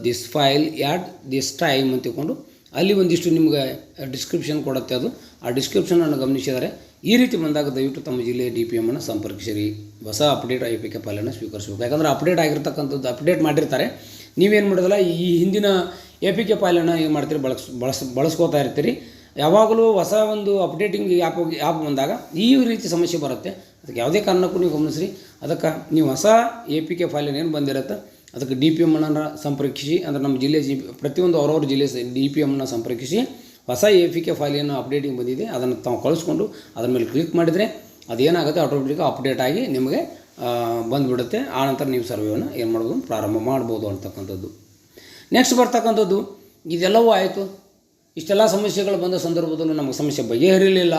this file at this time ಅಂತ ತಿಳ್ಕೊಂಡು ಅಲ್ಲಿ ಒಂದಿಷ್ಟು ನಿಮಗೆ ಡಿಸ್ಕ್ರಿಪ್ಷನ್ ಕೊಡುತ್ತೆ ಅದು. ಆ ಡಿಸ್ಕ್ರಿಪ್ಷನನ್ನು ಗಮನಿಸಿದರೆ ಈ ರೀತಿ ಬಂದಾಗ ದಯವಿಟ್ಟು ತಮ್ಮ ಜಿಲ್ಲೆಯ ಡಿ ಪಿ ಎಮ್ಮನ್ನು ಸಂಪರ್ಕಿಸಿರಿ. ಹೊಸ ಅಪ್ಡೇಟ್ ಐ ಪಿ ಕೆ ಪಾಲನ್ನು ಸ್ವೀಕರಿಸಬೇಕು. ಯಾಕಂದರೆ ಅಪ್ಡೇಟ್ ಆಗಿರ್ತಕ್ಕಂಥದ್ದು ಅಪ್ಡೇಟ್ ಮಾಡಿರ್ತಾರೆ. ನೀವೇನು ಮಾಡೋದಲ್ಲ ಈ ಹಿಂದಿನ ಎ ಪಿ ಕೆ ಪಾಲನ್ನು ಏನು ಮಾಡ್ತೀರಿ, ಬಳಸ್ ಬಳಸ್, ಬಳಸ್ಕೋತಾ ಇರ್ತೀರಿ. ಯಾವಾಗಲೂ ಹೊಸ ಒಂದು ಅಪ್ಡೇಟಿಂಗ್ ಆ್ಯಪ್ ಆ್ಯಪ್ ಬಂದಾಗ ಈ ರೀತಿ ಸಮಸ್ಯೆ ಬರುತ್ತೆ. ಅದಕ್ಕೆ ಯಾವುದೇ ಕಾರಣಕ್ಕೂ ನೀವು ಗಮನಿಸ್ರಿ. ಅದಕ್ಕೆ ನೀವು ಹೊಸ ಎ ಪಿ ಕೆ ಫೈಲ್ ಏನು ಬಂದಿರುತ್ತೆ ಅದಕ್ಕೆ ಡಿ ಪಿ ಎಮ್ನ ಸಂಪರ್ಕಿಸಿ ಅಂದರೆ ನಮ್ಮ ಜಿಲ್ಲೆ ಜಿ ಪ್ರತಿಯೊಂದು ಅವ್ರವ್ರ ಜಿಲ್ಲೆ ಡಿ ಪಿ ಎಮ್ನ ಸಂಪರ್ಕಿಸಿ ಹೊಸ ಎ ಪಿ ಕೆ ಫೈಲ್ ಏನು ಅಪ್ಡೇಟಿಂಗ್ ಬಂದಿದೆ ಅದನ್ನು ತಾವು ಕಳಿಸ್ಕೊಂಡು ಅದ್ರ ಮೇಲೆ ಕ್ಲಿಕ್ ಮಾಡಿದರೆ ಅದೇನಾಗುತ್ತೆ ಆಟೋಮೆಟಿಕ್ ಅಪ್ಡೇಟ್ ಆಗಿ ನಿಮಗೆ ಆ, ನಂತರ ನೀವು ಸರ್ವೆಯನ್ನು ಏನು ಮಾಡ್ಬೋದು ಪ್ರಾರಂಭ ಮಾಡ್ಬೋದು ಅಂತಕ್ಕಂಥದ್ದು. ನೆಕ್ಸ್ಟ್ ಬರ್ತಕ್ಕಂಥದ್ದು ಇದೆಲ್ಲವೂ ಆಯಿತು. ಇಷ್ಟೆಲ್ಲ ಸಮಸ್ಯೆಗಳು ಬಂದ ಸಂದರ್ಭದಲ್ಲೂ ನಮಗೆ ಸಮಸ್ಯೆ ಬಗೆಹರಿಲಿಲ್ಲ.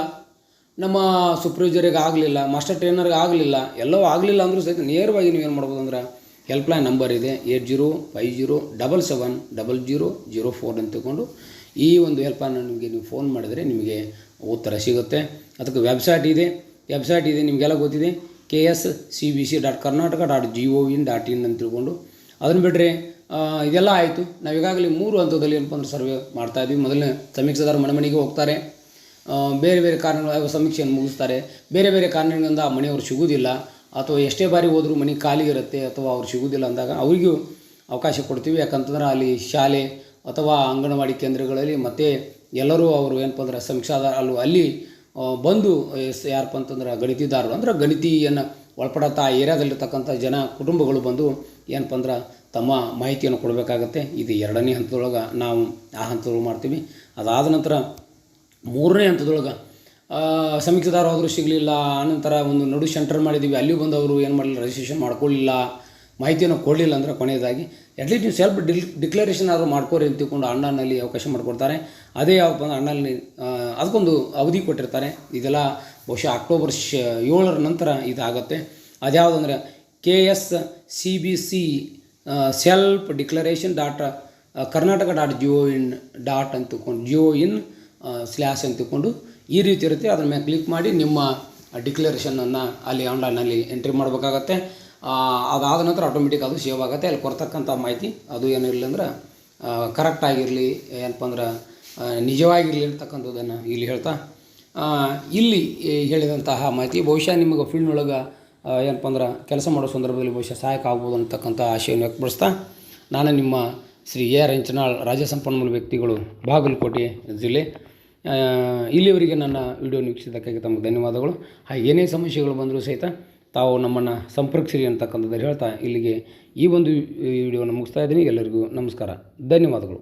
ನಮ್ಮ ಸೂಪರ್ವೈಸರಿಗೆ ಆಗಲಿಲ್ಲ ಮಾಸ್ಟರ್ ಟ್ರೈನರ್ಗೆ ಆಗಲಿಲ್ಲ, ಎಲ್ಲವೂ ಆಗಲಿಲ್ಲ ಅಂದರೂ ಸಹಿತ ನೇರವಾಗಿ ನೀವೇನು ಮಾಡ್ಬೋದು ಅಂದ್ರೆ ಹೆಲ್ಪ್ಲೈನ್ ನಂಬರ್ ಇದೆ eight zero five zero double seven double zero zero four ಅಂತ ತಗೊಂಡು ಈ ಒಂದು ಹೆಲ್ಪ್ಲೈನ್ ನಿಮಗೆ ನೀವು ಫೋನ್ ಮಾಡಿದರೆ ನಿಮಗೆ ಉತ್ತರ ಸಿಗುತ್ತೆ. ಅದಕ್ಕೆ ವೆಬ್ಸೈಟ್ ಇದೆ. ವೆಬ್ಸೈಟ್ ಇದೆ, ನಿಮಗೆಲ್ಲ ಗೊತ್ತಿದೆ. K S C B C dot Karnataka dot G O in dot in ಅಂತ ತಿಳ್ಕೊಂಡು ಅದನ್ನು ಬಿಟ್ಟರೆ ಇದೆಲ್ಲ ಆಯಿತು. ನಾವು ಈಗಾಗಲೇ ಮೂರು ಹಂತದಲ್ಲಿ ಏನಪ್ಪ ಅಂದ್ರೆ ಸರ್ವೆ ಮಾಡ್ತಾ ಇದ್ವಿ. ಮೊದಲನೇ ಸಮೀಕ್ಷೆದಾರ ಮನೆ ಮನೆಗೆ ಹೋಗ್ತಾರೆ ಬೇರೆ ಬೇರೆ ಕಾರಣಗಳ ಸಮೀಕ್ಷೆಯನ್ನು ಮುಗಿಸ್ತಾರೆ. ಬೇರೆ ಬೇರೆ ಕಾರಣಗಳಿಂದ ಆ ಮನೆಯವರು ಸಿಗುವುದಿಲ್ಲ. ಅಥವಾ ಎಷ್ಟೇ ಬಾರಿ ಹೋದರೂ ಮನೆ ಖಾಲಿ ಇರುತ್ತೆ ಅಥವಾ ಅವ್ರು ಸಿಗುವುದಿಲ್ಲ ಅಂದಾಗ ಅವರಿಗೂ ಅವಕಾಶ ಕೊಡ್ತೀವಿ. ಯಾಕಂತಂದ್ರೆ ಅಲ್ಲಿ ಶಾಲೆ ಅಥವಾ ಅಂಗನವಾಡಿ ಕೇಂದ್ರಗಳಲ್ಲಿ ಮತ್ತೆ ಎಲ್ಲರೂ ಅವರು ಏನಪ್ಪ ಅಂದ್ರೆ ಸಮೀಕ್ಷಾದಾರ ಅಲ್ಲೂ, ಅಲ್ಲಿ ಬಂದು ಯಾರಪ್ಪ ಅಂತಂದ್ರೆ ಗಣಿತಿದಾರರು ಅಂದ್ರೆ ಗಣಿತಿಯನ್ನು ಒಳಪಡತ್ತ ಆ ಏರಿಯಾದಲ್ಲಿರ್ತಕ್ಕಂಥ ಜನ ಕುಟುಂಬಗಳು ಬಂದು ಏನಪ್ಪ ಅಂದ್ರೆ ತಮ್ಮ ಮಾಹಿತಿಯನ್ನು ಕೊಡಬೇಕಾಗತ್ತೆ. ಇದು ಎರಡನೇ ಹಂತದೊಳಗೆ ನಾವು ಆ ಹಂತದೊಳಗೆ ಮಾಡ್ತೀವಿ. ಅದಾದ ನಂತರ ಮೂರನೇ ಹಂತದೊಳಗೆ ಸಮೀಕ್ಷೆದಾರ ಹೋದರೂ ಸಿಗಲಿಲ್ಲ. ಆನಂತರ ಒಂದು ನಡು ಸೆಂಟರ್ ಮಾಡಿದ್ದೀವಿ ಅಲ್ಲಿ ಬಂದು ಅವರು ಏನು ಮಾಡಲಿಲ್ಲ? ರಿಜಿಸ್ಟ್ರೇಷನ್ ಮಾಡ್ಕೊಳ್ಳಿಲ್ಲ. ಮಾಹಿತಿಯನ್ನು ಕೊಡಲಿಲ್ಲ ಅಂದರೆ ಕೊನೆಯದಾಗಿ ಅಟ್ಲೀಸ್ಟ್ ನೀವು ಸೆಲ್ಫ್ ಡಿಲ್ ಡಿಕ್ಲರೇಷನ್ ಆದರೂ ಮಾಡ್ಕೋರಿ ಅಂತ ತಿಳ್ಕೊಂಡು ಅಣ್ಣನಲ್ಲಿ ಅವಕಾಶ ಮಾಡಿಕೊಡ್ತಾರೆ. ಅದೇ ಯಾವಪ್ಪ ಅಂದ್ರೆ ಅಣ್ಣಲ್ಲಿ ಅದಕ್ಕೊಂದು ಅವಧಿ ಕೊಟ್ಟಿರ್ತಾರೆ. ಇದೆಲ್ಲ ಬಹುಶಃ ಅಕ್ಟೋಬರ್ ಶ, ಏಳರ ನಂತರ ಇದಾಗುತ್ತೆ. ಅದ್ಯಾವುದಂದ್ರೆ K S C B C self declaration dot Karnataka dot geo in dot ಅಂತ ತಿಳ್ಕೊಂಡು ಜಿಯೋ ಇನ್ ಸ್ಲ್ಯಾಶ್ ಅಂತ ತಿಳ್ಕೊಂಡು ಈ ರೀತಿ ಇರುತ್ತೆ. ಅದ್ರ ಮೇಲೆ ಕ್ಲಿಕ್ ಮಾಡಿ ನಿಮ್ಮ ಡಿಕ್ಲರೇಷನನ್ನು ಅಲ್ಲಿ ಆನ್ಲೈನಲ್ಲಿ ಎಂಟ್ರಿ ಮಾಡಬೇಕಾಗತ್ತೆ. ಅದಾದ ನಂತರ ಆಟೋಮೆಟಿಕ್ ಅದು ಸೇವ್ ಆಗುತ್ತೆ. ಅಲ್ಲಿ ಕೊಡ್ತಕ್ಕಂಥ ಮಾಹಿತಿ ಅದು ಏನಿರಲಿ ಅಂದ್ರೆ ಕರೆಕ್ಟ್ ಆಗಿರಲಿ ಏನಪ್ಪ ಅಂದ್ರೆ ನಿಜವಾಗಿರಲಿ ಅಂತಕ್ಕಂಥದ್ದನ್ನು ಇಲ್ಲಿ ಹೇಳ್ತಾ ಇಲ್ಲಿ ಹೇಳಿದಂತಹ ಮಾಹಿತಿ, ಬಹುಶಃ ನಿಮಗೆ ಫೀಲ್ಡ್ನೊಳಗೆ ಏನಪ್ಪ ಅಂದ್ರೆ ಕೆಲಸ ಮಾಡೋ ಸಂದರ್ಭದಲ್ಲಿ ಬಹುಶಃ ಸಹಾಯಕ ಆಗ್ಬೋದು ಅಂತಕ್ಕಂಥ ಆಶಯವನ್ನು ವ್ಯಕ್ತಪಡಿಸ್ತಾ, ನಾನು ನಿಮ್ಮ ಶ್ರೀ ಎ ಆರ್ ಎಂಚನಾಳ್ ರಾಜ್ಯ ಸಂಪನ್ಮೂಲ ವ್ಯಕ್ತಿಗಳು, ಬಾಗಲಕೋಟೆ ಜಿಲ್ಲೆ. ಇಲ್ಲಿವರೆಗೆ ನನ್ನ ವಿಡಿಯೋ ವೀಕ್ಷಿಸಿದ್ದಕ್ಕಾಗಿ ತಮಗೆ ಧನ್ಯವಾದಗಳು. ಹಾಗೆ ಏನೇ ಸಮಸ್ಯೆಗಳು ಬಂದರೂ ಸಹಿತ ತಾವು ನಮ್ಮನ್ನು ಸಂಪರ್ಕಿಸಿರಿ ಅಂತಕ್ಕಂಥದ್ದು ಹೇಳ್ತಾ ಇಲ್ಲಿಗೆ ಈ ಒಂದು ವಿಡಿಯೋನ ಮುಗಿಸ್ತಾ ಇದ್ದೀನಿ. ಎಲ್ಲರಿಗೂ ನಮಸ್ಕಾರ. ಧನ್ಯವಾದಗಳು.